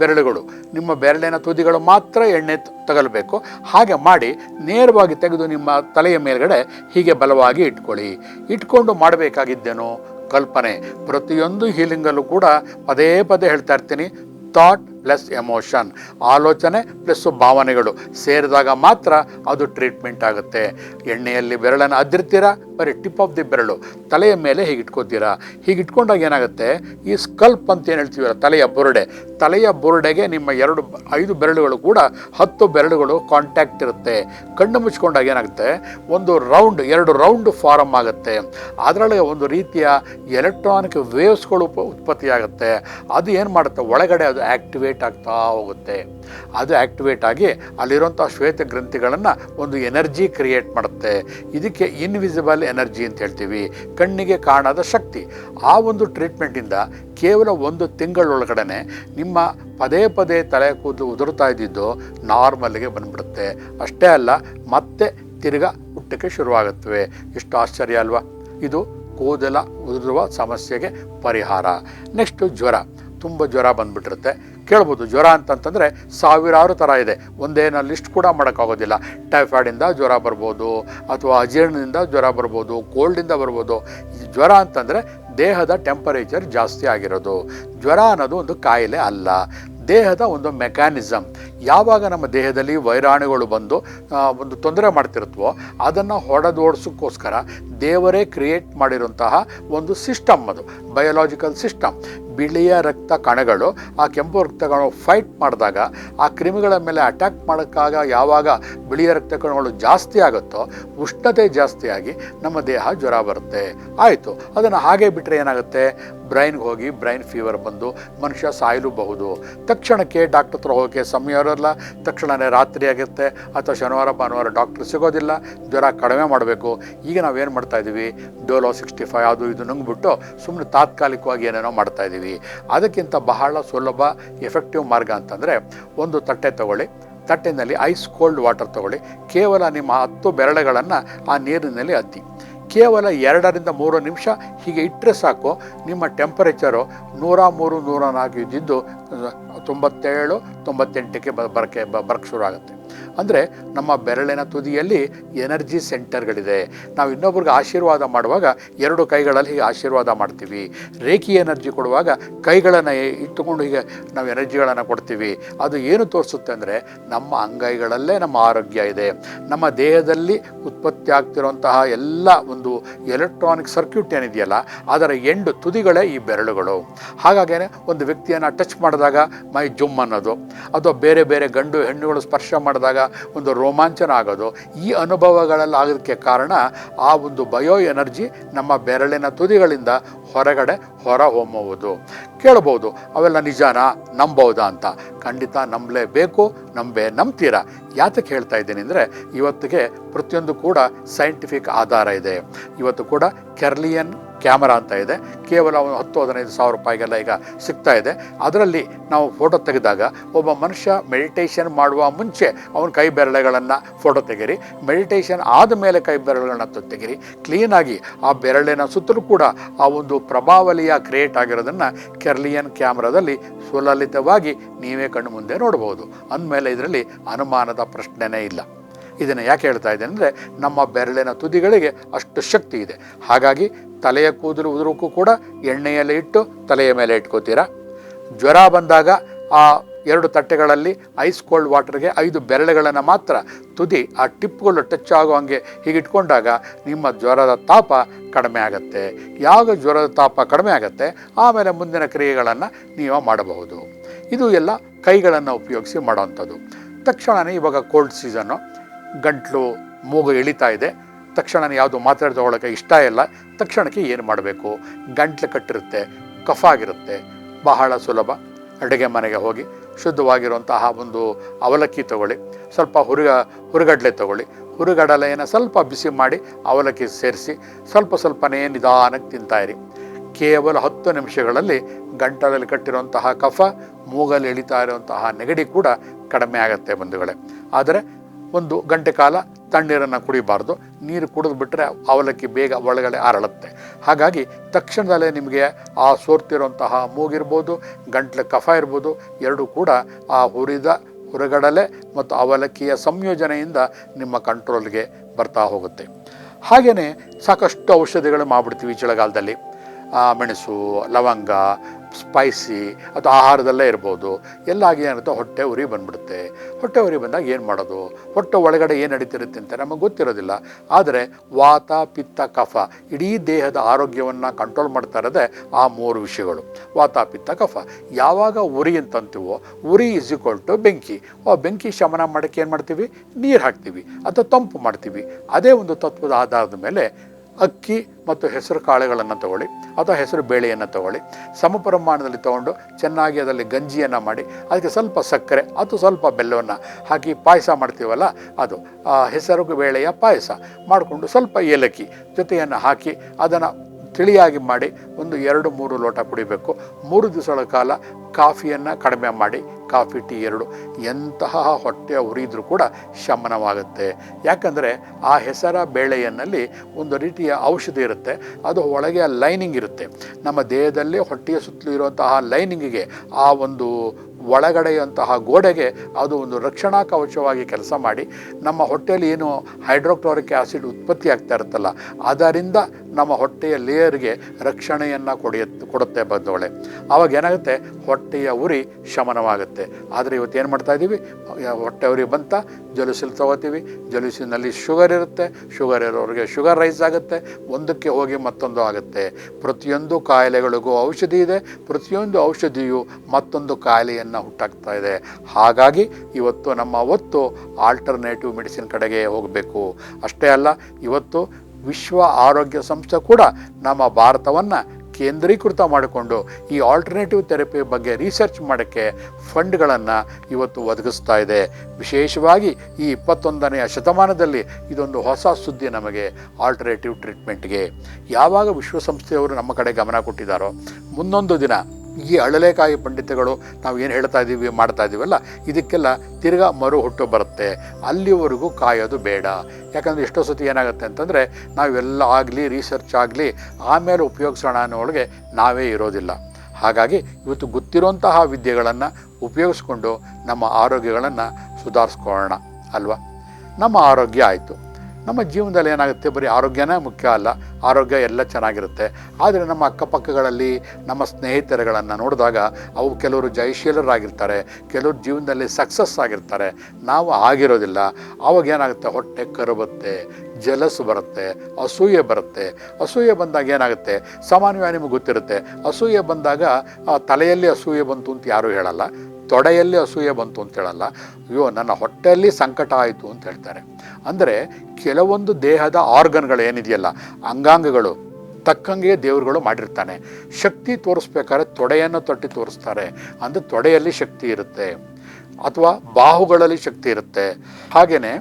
ಬೆರಳುಗಳು. ನಿಮ್ಮ ಬೆರಳಿನ ತುದಿಗಳು ಮಾತ್ರ ಎಣ್ಣೆ ತಗಲಬೇಕು. ಹಾಗೆ ಮಾಡಿ ನೇರವಾಗಿ ತೆಗೆದು ನಿಮ್ಮ ತಲೆಯ ಮೇಲ್ಗಡೆ ಹೀಗೆ ಬಲವಾಗಿ ಇಟ್ಕೊಳ್ಳಿ. ಇಟ್ಕೊಂಡು ಮಾಡಬೇಕಾಗಿದ್ದೇನೋ ಕಲ್ಪನೆ. ಪ್ರತಿಯೊಂದು ಹೀಲಿಂಗಲ್ಲೂ ಕೂಡ ಪದೇ ಪದೇ ಹೇಳ್ತಾ ಇರ್ತೀನಿ. ಥಾಟ್ ಪ್ಲಸ್ ಎಮೋಷನ್, ಆಲೋಚನೆ ಪ್ಲಸ್ ಭಾವನೆಗಳು ಸೇರಿದಾಗ ಮಾತ್ರ ಅದು ಟ್ರೀಟ್ಮೆಂಟ್ ಆಗುತ್ತೆ. ಎಣ್ಣೆಯಲ್ಲಿ ಬೆರಳನ್ನು ಅದಿರ್ತೀರಾ? ಬರೀ ಟಿಪ್ ಆಫ್ ದಿ ಬೆರಳು. ತಲೆಯ ಮೇಲೆ ಹೀಗೆ ಇಟ್ಕೋತೀರಾ ಹೀಗೆ ಇಟ್ಕೊಂಡಾಗ ಏನಾಗುತ್ತೆ? ಈ ಸ್ಕಲ್ಪ್ ಅಂತ ಏನು ಹೇಳ್ತೀವಲ್ಲ, ತಲೆಯ ಬುರುಡೆ. ತಲೆಯ ಬುರುಡೆಗೆ ನಿಮ್ಮ ಎರಡು ಐದು ಬೆರಳುಗಳು ಕೂಡ ಹತ್ತು ಬೆರಳುಗಳು ಕಾಂಟ್ಯಾಕ್ಟ್ ಇರುತ್ತೆ. ಕಣ್ಣು ಮುಚ್ಕೊಂಡಾಗ ಏನಾಗುತ್ತೆ? ಒಂದು ರೌಂಡ್ ಎರಡು ರೌಂಡ್ ಫಾರಮ್ ಆಗುತ್ತೆ. ಅದರೊಳಗೆ ಒಂದು ರೀತಿಯ ಎಲೆಕ್ಟ್ರಾನಿಕ್ ವೇವ್ಸ್ಗಳು ಉತ್ಪತ್ತಿಯಾಗುತ್ತೆ. ಅದು ಏನು ಮಾಡುತ್ತೆ? ಒಳಗಡೆ ಅದು ಆ್ಯಕ್ಟಿವೇಟ್ ಆಗ್ತಾ ಹೋಗುತ್ತೆ. ಅದು ಆ್ಯಕ್ಟಿವೇಟ್ ಆಗಿ ಅಲ್ಲಿರುವಂಥ ಶ್ವೇತ ಗ್ರಂಥಿಗಳನ್ನು ಒಂದು ಎನರ್ಜಿ ಕ್ರಿಯೇಟ್ ಮಾಡುತ್ತೆ. ಇದಕ್ಕೆ ಇನ್ವಿಸಿಬಲ್ ಎನರ್ಜಿ ಅಂತ ಹೇಳ್ತೀವಿ. ಕಣ್ಣಿಗೆ ಕಾಣದ ಶಕ್ತಿ. ಆ ಒಂದು ಟ್ರೀಟ್ಮೆಂಟಿಂದ ಕೇವಲ ಒಂದು ತಿಂಗಳೊಳಗಡೆ ನಿಮ್ಮ ಪದೇ ಪದೇ ತಲೆ ಕೂದಲು ಉದುರ್ತಾ ಇದ್ದಿದ್ದು ನಾರ್ಮಲ್ಗೆ ಬಂದ್ಬಿಡುತ್ತೆ. ಅಷ್ಟೇ ಅಲ್ಲ, ಮತ್ತೆ ತಿರ್ಗಾ ಹುಟ್ಟಕ್ಕೆ ಶುರುವಾಗುತ್ತವೆ. ಎಷ್ಟು ಆಶ್ಚರ್ಯ ಅಲ್ವಾ? ಇದು ಕೂದಲ ಉದುರುವ ಸಮಸ್ಯೆಗೆ ಪರಿಹಾರ. ನೆಕ್ಸ್ಟು ಜ್ವರ. ತುಂಬ ಜ್ವರ ಬಂದ್ಬಿಟ್ಟಿರುತ್ತೆ. ಕೇಳ್ಬೋದು. ಜ್ವರ ಅಂತಂತಂದರೆ ಸಾವಿರಾರು ಥರ ಇದೆ. ಒಂದೇನ ಲಿಸ್ಟ್ ಕೂಡ ಮಾಡೋಕ್ಕಾಗೋದಿಲ್ಲ. ಟೈಫಾಯ್ಡಿಂದ ಜ್ವರ ಬರ್ಬೋದು, ಅಥವಾ ಅಜೀರ್ಣದಿಂದ ಜ್ವರ ಬರ್ಬೋದು ಕೋಲ್ಡಿಂದ ಬರ್ಬೋದು. ಜ್ವರ ಅಂತಂದರೆ ದೇಹದ ಟೆಂಪರೇಚರ್ ಜಾಸ್ತಿ ಆಗಿರೋದು. ಜ್ವರ ಅನ್ನೋದು ಒಂದು ಕಾಯಿಲೆ ಅಲ್ಲ. ದೇಹದ ಒಂದು ಮೆಕ್ಯಾನಿಸಮ್ ಯಾವಾಗ ನಮ್ಮ ದೇಹದಲ್ಲಿ ವೈರಾಣುಗಳು ಬಂದು ಒಂದು ತೊಂದರೆ ಮಾಡ್ತಿರ್ತವೋ ಅದನ್ನು ಹೊಡೆದೋಡ್ಸೋಕ್ಕೋಸ್ಕರ ದೇವರೇ ಕ್ರಿಯೇಟ್ ಮಾಡಿರುವಂತಹ ಒಂದು ಸಿಸ್ಟಮ್ ಅದು. ಬಯೋಲಾಜಿಕಲ್ ಸಿಸ್ಟಮ್ ಬಿಳಿಯ ರಕ್ತ ಕಣಗಳು, ಆ ಕೆಂಪು ರಕ್ತ ಕಣ ಫೈಟ್ ಮಾಡಿದಾಗ, ಆ ಕ್ರಿಮಿಗಳ ಮೇಲೆ ಅಟ್ಯಾಕ್ ಮಾಡೋಕ್ಕಾಗ ಯಾವಾಗ ಬಿಳಿಯ ರಕ್ತ ಕಣಗಳು ಜಾಸ್ತಿ ಆಗುತ್ತೋ, ಉಷ್ಣತೆ ಜಾಸ್ತಿಯಾಗಿ ನಮ್ಮ ದೇಹ ಜ್ವರ ಬರುತ್ತೆ. ಆಯಿತು, ಅದನ್ನು ಹಾಗೆ ಬಿಟ್ಟರೆ ಏನಾಗುತ್ತೆ? ಬ್ರೈನ್ಗೆ ಹೋಗಿ ಬ್ರೈನ್ ಫೀವರ್ ಬಂದು ಮನುಷ್ಯ ಸಾಯಲೂಬಹುದು. ತಕ್ಷಣಕ್ಕೆ ಡಾಕ್ಟರ್ ಹತ್ರ ಹೋಗೋಕ್ಕೆ ಸಮಯ ಇರೋಲ್ಲ. ತಕ್ಷಣವೇ ರಾತ್ರಿ ಆಗುತ್ತೆ. ಅಥವಾ ಶನಿವಾರ, ಭಾನುವಾರ ಡಾಕ್ಟ್ರ್ ಸಿಗೋದಿಲ್ಲ. ಜ್ವರ ಕಡಿಮೆ ಮಾಡಬೇಕು. ಈಗ ನಾವೇನು ಮಾಡ್ತಾಯಿದ್ದೀವಿ ಡೋಲೋ ಸಿಕ್ಸ್ಟಿ ಫೈವ್ ಅದು ಇದು ನುಂಗ್ಬಿಟ್ಟು ಸುಮ್ಮನೆ ತಾತ್ಕಾಲಿಕವಾಗಿ ಏನೇನೋ ಮಾಡ್ತಾ ಇದ್ದೀವಿ ಅದಕ್ಕಿಂತ ಬಹಳ ಸುಲಭ ಎಫೆಕ್ಟಿವ್ ಮಾರ್ಗ ಅಂತಂದರೆ ಒಂದು ತಟ್ಟೆ ತಗೊಳ್ಳಿ. ತಟ್ಟೆನಲ್ಲಿ ಐಸ್ ಕೋಲ್ಡ್ ವಾಟರ್ ತಗೊಳ್ಳಿ. ಕೇವಲ ನಿಮ್ಮ ಹತ್ತು ಬೆರಳುಗಳನ್ನು ಆ ನೀರಿನಲ್ಲಿ ಅದ್ದಿ ಕೇವಲ ಎರಡರಿಂದ ಮೂರು ನಿಮಿಷ ಹೀಗೆ ಇಟ್ಟರೆ ಸಾಕು. ನಿಮ್ಮ ಟೆಂಪರೇಚರು ನೂರ ಮೂರು, ನೂರ ನಾಲ್ಕು ಇದ್ದಿದ್ದು ತೊಂಬತ್ತೇಳು, ತೊಂಬತ್ತೆಂಟಕ್ಕೆ ಬ ಬರಕ್ಕೆ ಬ ಬರಕ್ಕೆ ಶುರು ಆಗುತ್ತೆ. ಅಂದರೆ ನಮ್ಮ ಬೆರಳಿನ ತುದಿಯಲ್ಲಿ ಎನರ್ಜಿ ಸೆಂಟರ್ಗಳಿದೆ. ನಾವು ಇನ್ನೊಬ್ರಿಗೆ ಆಶೀರ್ವಾದ ಮಾಡುವಾಗ ಎರಡು ಕೈಗಳಲ್ಲಿ ಹೀಗೆ ಆಶೀರ್ವಾದ ಮಾಡ್ತೀವಿ. ರೇಖಿ ಎನರ್ಜಿ ಕೊಡುವಾಗ ಕೈಗಳನ್ನು ಇಟ್ಟುಕೊಂಡು ಹೀಗೆ ನಾವು ಎನರ್ಜಿಗಳನ್ನು ಕೊಡ್ತೀವಿ. ಅದು ಏನು ತೋರಿಸುತ್ತೆ ಅಂದರೆ ನಮ್ಮ ಅಂಗೈಗಳಲ್ಲೇ ನಮ್ಮ ಆರೋಗ್ಯ ಇದೆ. ನಮ್ಮ ದೇಹದಲ್ಲಿ ಉತ್ಪತ್ತಿ ಆಗ್ತಿರುವಂತಹ ಎಲ್ಲ ಒಂದು ಎಲೆಕ್ಟ್ರಾನಿಕ್ ಸರ್ಕ್ಯೂಟ್ ಏನಿದೆಯಲ್ಲ, ಅದರ ಎಂಡು ತುದಿಗಳೇ ಈ ಬೆರಳುಗಳು. ಹಾಗಾಗೇನೆ ಒಂದು ವ್ಯಕ್ತಿಯನ್ನು ಟಚ್ ಮಾಡಿದಾಗ ಮೈ ಜುಮ್ ಅನ್ನೋದು, ಅಥವಾ ಬೇರೆ ಬೇರೆ ಗಂಡು ಹೆಣ್ಣುಗಳು ಸ್ಪರ್ಶ ಮಾಡಿದಾಗ ಒಂದು ರೋಮಾಂಚನ ಆಗೋದು ಈ ಅನುಭವಗಳಲ್ಲಿ ಆಗೋದಕ್ಕೆ ಕಾರಣ ಆ ಒಂದು ಬಯೋ ಎನರ್ಜಿ ನಮ್ಮ ಬೆರಳಿನ ತುದಿಗಳಿಂದ ಹೊರಗಡೆ ಹೊರ ಹೊಮ್ಮುವುದು ಕೇಳ್ಬೋದು, ಅವೆಲ್ಲ ನಿಜಾನಾ? ನಂಬೌದಾ ಅಂತ. ಖಂಡಿತ ನಂಬಲೇಬೇಕು, ನಂಬೆ ನಂಬ್ತೀರಾ? ಯಾತಕ್ಕೆ ಹೇಳ್ತಾ ಇದ್ದೀನಿ ಅಂದರೆ, ಇವತ್ತಿಗೆ ಪ್ರತಿಯೊಂದು ಕೂಡ ಸೈಂಟಿಫಿಕ್ ಆಧಾರ ಇದೆ. ಇವತ್ತು ಕೂಡ ಕೆರ್ಲಿಯನ್ ಕ್ಯಾಮರಾ ಅಂತ ಇದೆ. ಕೇವಲ ಒಂದು ಹತ್ತು, ಹದಿನೈದು ಸಾವಿರ ರೂಪಾಯಿಗೆಲ್ಲ ಈಗ ಸಿಗ್ತಾ ಇದೆ. ಅದರಲ್ಲಿ ನಾವು ಫೋಟೋ ತೆಗೆದಾಗ ಒಬ್ಬ ಮನುಷ್ಯ ಮೆಡಿಟೇಷನ್ ಮಾಡುವ ಮುಂಚೆ ಅವನ ಕೈ ಬೆರಳೆಗಳನ್ನು ಫೋಟೋ ತೆಗೀರಿ ಮೆಡಿಟೇಷನ್ ಆದ ಮೇಲೆ ಕೈ ಬೆರಳುಗಳನ್ನ ತೆಗೀರಿ ಕ್ಲೀನಾಗಿ ಆ ಬೆರಳಿನ ಸುತ್ತಲೂ ಕೂಡ ಆ ಒಂದು ಪ್ರಭಾವಲಿಯ ಕ್ರಿಯೇಟ್ ಆಗಿರೋದನ್ನು ಕೆರ್ಲಿಯನ್ ಕ್ಯಾಮ್ರಾದಲ್ಲಿ ಸುಲಲಿತವಾಗಿ ನೀವೇ ಕಣ್ಣು ಮುಂದೆ ನೋಡ್ಬೋದು. ಅಂದಮೇಲೆ ಇದರಲ್ಲಿ ಅನುಮಾನದ ಪ್ರಶ್ನೆನೇ ಇಲ್ಲ. ಇದನ್ನು ಯಾಕೆ ಹೇಳ್ತಾ ಇದ್ದೇನೆ ಅಂದರೆ ನಮ್ಮ ಬೆರಳಿನ ತುದಿಗಳಿಗೆ ಅಷ್ಟು ಶಕ್ತಿ ಇದೆ. ಹಾಗಾಗಿ ತಲೆಯ ಕೂದಲು ಉದುರಕ್ಕೂ ಕೂಡ ಎಣ್ಣೆಯಲ್ಲಿ ಇಟ್ಟು ತಲೆಯ ಮೇಲೆ ಇಟ್ಕೋತೀರಾ? ಜ್ವರ ಬಂದಾಗ ಆ ಎರಡು ತಟ್ಟೆಗಳಲ್ಲಿ ಐಸ್ ಕೋಲ್ಡ್ ವಾಟರ್ಗೆ ಐದು ಬೆರಳುಗಳನ್ನು ಮಾತ್ರ ತುದಿ ಆ ಟಿಪ್ಗಳು ಟಚ್ ಆಗೋ ಹಂಗೆ ಹೀಗಿಟ್ಕೊಂಡಾಗ ನಿಮ್ಮ ಜ್ವರದ ತಾಪ ಕಡಿಮೆ ಆಗುತ್ತೆ. ಯಾವಾಗ ಜ್ವರದ ತಾಪ ಕಡಿಮೆ ಆಗುತ್ತೆ, ಆಮೇಲೆ ಮುಂದಿನ ಕ್ರಿಯೆಗಳನ್ನು ನೀವು ಮಾಡಬಹುದು. ಇದು ಎಲ್ಲ ಕೈಗಳನ್ನು ಉಪಯೋಗಿಸಿ ಮಾಡೋವಂಥದ್ದು. ತಕ್ಷಣವೇ ಇವಾಗ ಕೋಲ್ಡ್ ಸೀಸನ್ನು ಗಂಟ್ಲು ಮೂಗು ಇಳಿತಾ ಇದೆ. ತಕ್ಷಣ ಯಾವುದು ಮಾತ್ರೆ ತೊಗೊಳಕ್ಕೆ ಇಷ್ಟ ಇಲ್ಲ, ತಕ್ಷಣಕ್ಕೆ ಏನು ಮಾಡಬೇಕು? ಗಂಟ್ಲು ಕಟ್ಟಿರುತ್ತೆ ಕಫ ಆಗಿರುತ್ತೆ ಬಹಳ ಸುಲಭ. ಅಡುಗೆ ಮನೆಗೆ ಹೋಗಿ ಶುದ್ಧವಾಗಿರುವಂತಹ ಒಂದು ಅವಲಕ್ಕಿ ತಗೊಳ್ಳಿ, ಸ್ವಲ್ಪ ಹುರುಗ, ಹುರುಗಡಲೆ ತಗೊಳ್ಳಿ. ಹುರುಗಡಲೆಯನ್ನು ಸ್ವಲ್ಪ ಬಿಸಿ ಮಾಡಿ ಅವಲಕ್ಕಿ ಸೇರಿಸಿ ಸ್ವಲ್ಪ ಸ್ವಲ್ಪನೇ ನಿಧಾನಕ್ಕೆ ತಿಂತಾಯಿರಿ ಕೇವಲ ಹತ್ತು ನಿಮಿಷಗಳಲ್ಲಿ ಗಂಟಲಲ್ಲಿ ಕಟ್ಟಿರುವಂತಹ ಕಫ, ಮೂಗಲ್ಲಿ ಇಳಿತಾ ಇರುವಂತಹ ನೆಗಡಿ ಕೂಡ ಕಡಿಮೆ ಆಗುತ್ತೆ ಬಂಧುಗಳೇ. ಆದರೆ ಒಂದು ಗಂಟೆ ಕಾಲ ತಣ್ಣೀರನ್ನು ಕುಡಿಬಾರ್ದು. ನೀರು ಕುಡಿದು ಬಿಟ್ಟರೆ ಅವಲಕ್ಕಿ ಬೇಗ ಒಳಗಡೆ ಅರಳುತ್ತೆ. ಹಾಗಾಗಿ ತಕ್ಷಣದಲ್ಲೇ ನಿಮಗೆ ಆ ಸೋರ್ತಿರುವಂತಹ ಮೂಗಿರ್ಬೋದು ಗಂಟ್ಲ ಕಫ ಇರ್ಬೋದು, ಎರಡೂ ಕೂಡ ಆ ಹುರಿದ ಹುರಗಡಲೆ ಮತ್ತು ಅವಲಕ್ಕಿಯ ಸಂಯೋಜನೆಯಿಂದ ನಿಮ್ಮ ಕಂಟ್ರೋಲ್ಗೆ ಬರ್ತಾ ಹೋಗುತ್ತೆ. ಹಾಗೆಯೇ ಸಾಕಷ್ಟು ಔಷಧಿಗಳು ಮಾಡಿಬಿಡ್ತೀವಿ ಚಳಿಗಾಲದಲ್ಲಿ. ಮೆಣಸು, ಲವಂಗ ಸ್ಪೈಸಿ ಅಥವಾ ಆಹಾರದಲ್ಲೇ ಇರ್ಬೋದು ಎಲ್ಲ ಆಗಿ ಏನಾಗುತ್ತೆ ಹೊಟ್ಟೆ ಉರಿ ಬಂದ್ಬಿಡುತ್ತೆ. ಹೊಟ್ಟೆ ಉರಿ ಬಂದಾಗ ಏನು ಮಾಡೋದು? ಹೊಟ್ಟೆ ಒಳಗಡೆ ಏನು ನಡೀತಿರುತ್ತೆ ಅಂತ ನಮಗೆ ಗೊತ್ತಿರೋದಿಲ್ಲ. ಆದರೆ ವಾತ, ಪಿತ್ತ, ಕಫ ಇಡೀ ದೇಹದ ಆರೋಗ್ಯವನ್ನು ಕಂಟ್ರೋಲ್ ಮಾಡ್ತಾ ಇರೋದೇ ಆ ಮೂರು ವಿಷಯಗಳು. ವಾತ, ಪಿತ್ತ, ಕಫ. ಯಾವಾಗ ಉರಿ ಅಂತಂತೀವೋ, ಉರಿ ಇಸ್ ಈಕ್ವಲ್ ಟು ಬೆಂಕಿ. ಆ ಬೆಂಕಿ ಶಮನ ಮಾಡೋಕ್ಕೆ ಏನು ಮಾಡ್ತೀವಿ? ನೀರು ಹಾಕ್ತೀವಿ. ಅಥವಾ ತಂಪು ಮಾಡ್ತೀವಿ. ಅದೇ ಒಂದು ತತ್ವದ ಆಧಾರದ ಮೇಲೆ ಅಕ್ಕಿ ಮತ್ತು ಹೆಸರು ಕಾಳುಗಳನ್ನು ತಗೊಳ್ಳಿ ಅಥವಾ ಹೆಸರು ಬೇಳೆಯನ್ನು ತಗೊಳ್ಳಿ. ಸಮ ಪ್ರಮಾಣದಲ್ಲಿ ತಗೊಂಡು ಚೆನ್ನಾಗಿ ಅದರಲ್ಲಿ ಗಂಜಿಯನ್ನು ಮಾಡಿ, ಅದಕ್ಕೆ ಸ್ವಲ್ಪ ಸಕ್ಕರೆ ಅದು ಸ್ವಲ್ಪ ಬೆಲ್ಲವನ್ನು ಹಾಕಿ ಪಾಯಸ ಮಾಡ್ತೀವಲ್ಲ ಅದು. ಹೆಸರು ಬೇಳೆಯ ಪಾಯಸ ಮಾಡಿಕೊಂಡು ಸ್ವಲ್ಪ ಏಲಕ್ಕಿ ಜೊತೆಯನ್ನು ಹಾಕಿ ಅದನ್ನು ತಿಳಿಯಾಗಿ ಮಾಡಿ ಒಂದು ಎರಡು ಮೂರು ಲೋಟ ಕುಡಿಬೇಕು. ಮೂರು ದಿವಸಗಳ ಕಾಲ ಕಾಫಿಯನ್ನು ಕಡಿಮೆ ಮಾಡಿ ಕಾಫಿ, ಟೀ ಎರಡು ಎಂತಹ ಹೊಟ್ಟೆ ಉರಿದ್ರೂ ಕೂಡ ಶಮನವಾಗುತ್ತೆ. ಯಾಕಂದರೆ ಆ ಹೆಸರ ಬೇಳೆಯನ್ನಲ್ಲಿ ಒಂದು ರೀತಿಯ ಔಷಧಿ ಇರುತ್ತೆ, ಅದು ಒಳಗೆ ಲೈನಿಂಗ್ ಇರುತ್ತೆ. ನಮ್ಮ ದೇಹದಲ್ಲಿ ಹೊಟ್ಟೆಯ ಸುತ್ತಲೂ ಇರುವಂತಹ ಲೈನಿಂಗಿಗೆ ಆ ಒಂದು ಒಳಗಡೆಯಂತಹ ಗೋಡೆಗೆ ಅದು ಒಂದು ರಕ್ಷಣಾ ಕವಚವಾಗಿ ಕೆಲಸ ಮಾಡಿ, ನಮ್ಮ ಹೊಟ್ಟೆಯಲ್ಲಿ ಏನು ಹೈಡ್ರೋಕ್ಲೋರಿಕ್ ಆ್ಯಸಿಡ್ ಉತ್ಪತ್ತಿ ಆಗ್ತಾ ಇರುತ್ತಲ್ಲ, ಅದರಿಂದ ನಮ್ಮ ಹೊಟ್ಟೆಯ ಲೇಯರ್ಗೆ ರಕ್ಷಣೆಯನ್ನು ಕೊಡಿಯುತ್ತೆ ಕೊಡುತ್ತೆ ಬಂದವಳೆ. ಆವಾಗ ಏನಾಗುತ್ತೆ? ಹೊಟ್ಟೆಯ ಉರಿ ಶಮನವಾಗುತ್ತೆ. ಆದರೆ ಇವತ್ತು ಏನು ಮಾಡ್ತಾ ಇದ್ದೀವಿ ಹೊಟ್ಟೆ ಉರಿ ಬಂತ, ಜಲುಸಿಲ್ ತಗೋತೀವಿ. ಜಲುಸಿನಲ್ಲಿ ಶುಗರ್ ಇರುತ್ತೆ. ಶುಗರ್ ಇರೋರಿಗೆ ಶುಗರ್ ರೈಸ್ ಆಗುತ್ತೆ. ಒಂದಕ್ಕೆ ಹೋಗಿ ಮತ್ತೊಂದು ಆಗುತ್ತೆ. ಪ್ರತಿಯೊಂದು ಕಾಯಿಲೆಗಳಿಗೂ ಔಷಧಿ ಇದೆ. ಪ್ರತಿಯೊಂದು ಔಷಧಿಯು ಮತ್ತೊಂದು ಕಾಯಿಲೆಯನ್ನು ಹುಟ್ಟಾಕ್ತಾ ಇದೆ. ಹಾಗಾಗಿ ಇವತ್ತು ನಮ್ಮ ಒತ್ತು ಆಲ್ಟರ್ನೇಟಿವ್ ಮೆಡಿಸಿನ್ ಕಡೆಗೆ ಹೋಗಬೇಕು. ಅಷ್ಟೇ ಅಲ್ಲ, ಇವತ್ತು ವಿಶ್ವ ಆರೋಗ್ಯ ಸಂಸ್ಥೆ ಕೂಡ ನಮ್ಮ ಭಾರತವನ್ನು ಕೇಂದ್ರೀಕೃತ ಮಾಡಿಕೊಂಡು ಈ ಆಲ್ಟರ್ನೇಟಿವ್ ಥೆರಪಿ ಬಗ್ಗೆ ರಿಸರ್ಚ್ ಮಾಡೋಕ್ಕೆ ಫಂಡ್ಗಳನ್ನು ಇವತ್ತು ಒದಗಿಸ್ತಾ ಇದೆ. ವಿಶೇಷವಾಗಿ ಈ ಇಪ್ಪತ್ತೊಂದನೆಯ ಶತಮಾನದಲ್ಲಿ ಇದೊಂದು ಹೊಸ ಸುದ್ದಿ ನಮಗೆ ಆಲ್ಟರ್ನೇಟಿವ್ ಟ್ರೀಟ್ಮೆಂಟ್ಗೆ ಯಾವಾಗ ವಿಶ್ವಸಂಸ್ಥೆಯವರು ನಮ್ಮ ಕಡೆ ಗಮನ ಕೊಟ್ಟಿದ್ದಾರೋ, ಮುಂದೊಂದು ದಿನ ಈ ಅಳಲೆಕಾಯಿ ಪಂಡಿತಗಳು ನಾವು ಏನು ಹೇಳ್ತಾ ಇದ್ದೀವಿ, ಮಾಡ್ತಾ ಇದ್ದೀವಲ್ಲ, ಇದಕ್ಕೆಲ್ಲ ತಿರ್ಗಾ ಮರು ಹುಟ್ಟು ಬರುತ್ತೆ. ಅಲ್ಲಿವರೆಗೂ ಕಾಯೋದು ಬೇಡ. ಯಾಕಂದರೆ ಎಷ್ಟೋ ಸತಿ ಏನಾಗುತ್ತೆ ಅಂತಂದರೆ, ನಾವೆಲ್ಲ ಆಗಲಿ ರಿಸರ್ಚ್ ಆಗಲಿ, ಆಮೇಲೆ ಉಪಯೋಗಿಸೋಣ ಅನ್ನೋಳಗೆ ನಾವೇ ಇರೋದಿಲ್ಲ. ಹಾಗಾಗಿ ಇವತ್ತು ಗೊತ್ತಿರುವಂತಹ ವಿದ್ಯೆಗಳನ್ನು ಉಪಯೋಗಿಸ್ಕೊಂಡು ನಮ್ಮ ಆರೋಗ್ಯಗಳನ್ನು ಸುಧಾರಿಸ್ಕೊಳ್ಳೋಣ, ಅಲ್ವಾ? ನಮ್ಮ ಆರೋಗ್ಯ ಆಯಿತು. ನಮ್ಮ ಜೀವನದಲ್ಲಿ ಏನಾಗುತ್ತೆ? ಬರೀ ಆರೋಗ್ಯನೇ ಮುಖ್ಯ ಅಲ್ಲ. ಆರೋಗ್ಯ ಎಲ್ಲ ಚೆನ್ನಾಗಿರುತ್ತೆ. ಆದರೆ ನಮ್ಮ ಅಕ್ಕಪಕ್ಕಗಳಲ್ಲಿ ನಮ್ಮ ಸ್ನೇಹಿತರುಗಳನ್ನು ನೋಡಿದಾಗ ಅವು ಕೆಲವರು ಜಯಶೀಲರಾಗಿರ್ತಾರೆ, ಕೆಲವರು ಜೀವನದಲ್ಲಿ ಸಕ್ಸಸ್ ಆಗಿರ್ತಾರೆ. ನಾವು ಆಗಿರೋದಿಲ್ಲ ಆವಾಗ ಏನಾಗುತ್ತೆ? ಹೊಟ್ಟೆ ಕರುಬತ್ತೆ, ಜಲಸು ಬರುತ್ತೆ, ಅಸೂಯೆ ಬರುತ್ತೆ. ಅಸೂಯೆ ಬಂದಾಗ ಏನಾಗುತ್ತೆ? ಸಾಮಾನ್ಯವಾಗಿ ನಿಮಗೆ ಗೊತ್ತಿರುತ್ತೆ. ಅಸೂಯೆ ಬಂದಾಗ ತಲೆಯಲ್ಲಿ ಅಸೂಯೆ ಬಂತು ಅಂತ ಯಾರೂ ಹೇಳಲ್ಲ. ತೊಡೆಯಲ್ಲಿ ಅಸೂಯೆ ಬಂತು ಅಂತ ಹೇಳಲ್ಲ. ಅಯ್ಯೋ, ನನ್ನ ಹೊಟ್ಟೆಯಲ್ಲಿ ಸಂಕಟ ಆಯಿತು ಅಂತ ಹೇಳ್ತಾರೆ. ಅಂದರೆ ಕೆಲವೊಂದು ದೇಹದ ಆರ್ಗನ್ಗಳು ಏನಿದೆಯಲ್ಲ, ಅಂಗಾಂಗಗಳು, ತಕ್ಕಂಗೆ ದೇವರುಗಳು ಮಾಡಿರ್ತಾನೆ. ಶಕ್ತಿ ತೋರಿಸ್ಬೇಕಾದ್ರೆ ತೊಡೆಯನ್ನು ತೊಟ್ಟಿ ತೋರಿಸ್ತಾರೆ. ಅಂದರೆ ತೊಡೆಯಲ್ಲಿ ಶಕ್ತಿ ಇರುತ್ತೆ. ಅಥವಾ ಬಾಹುಗಳಲ್ಲಿ ಶಕ್ತಿ ಇರುತ್ತೆ. ಹಾಗೆಯೇ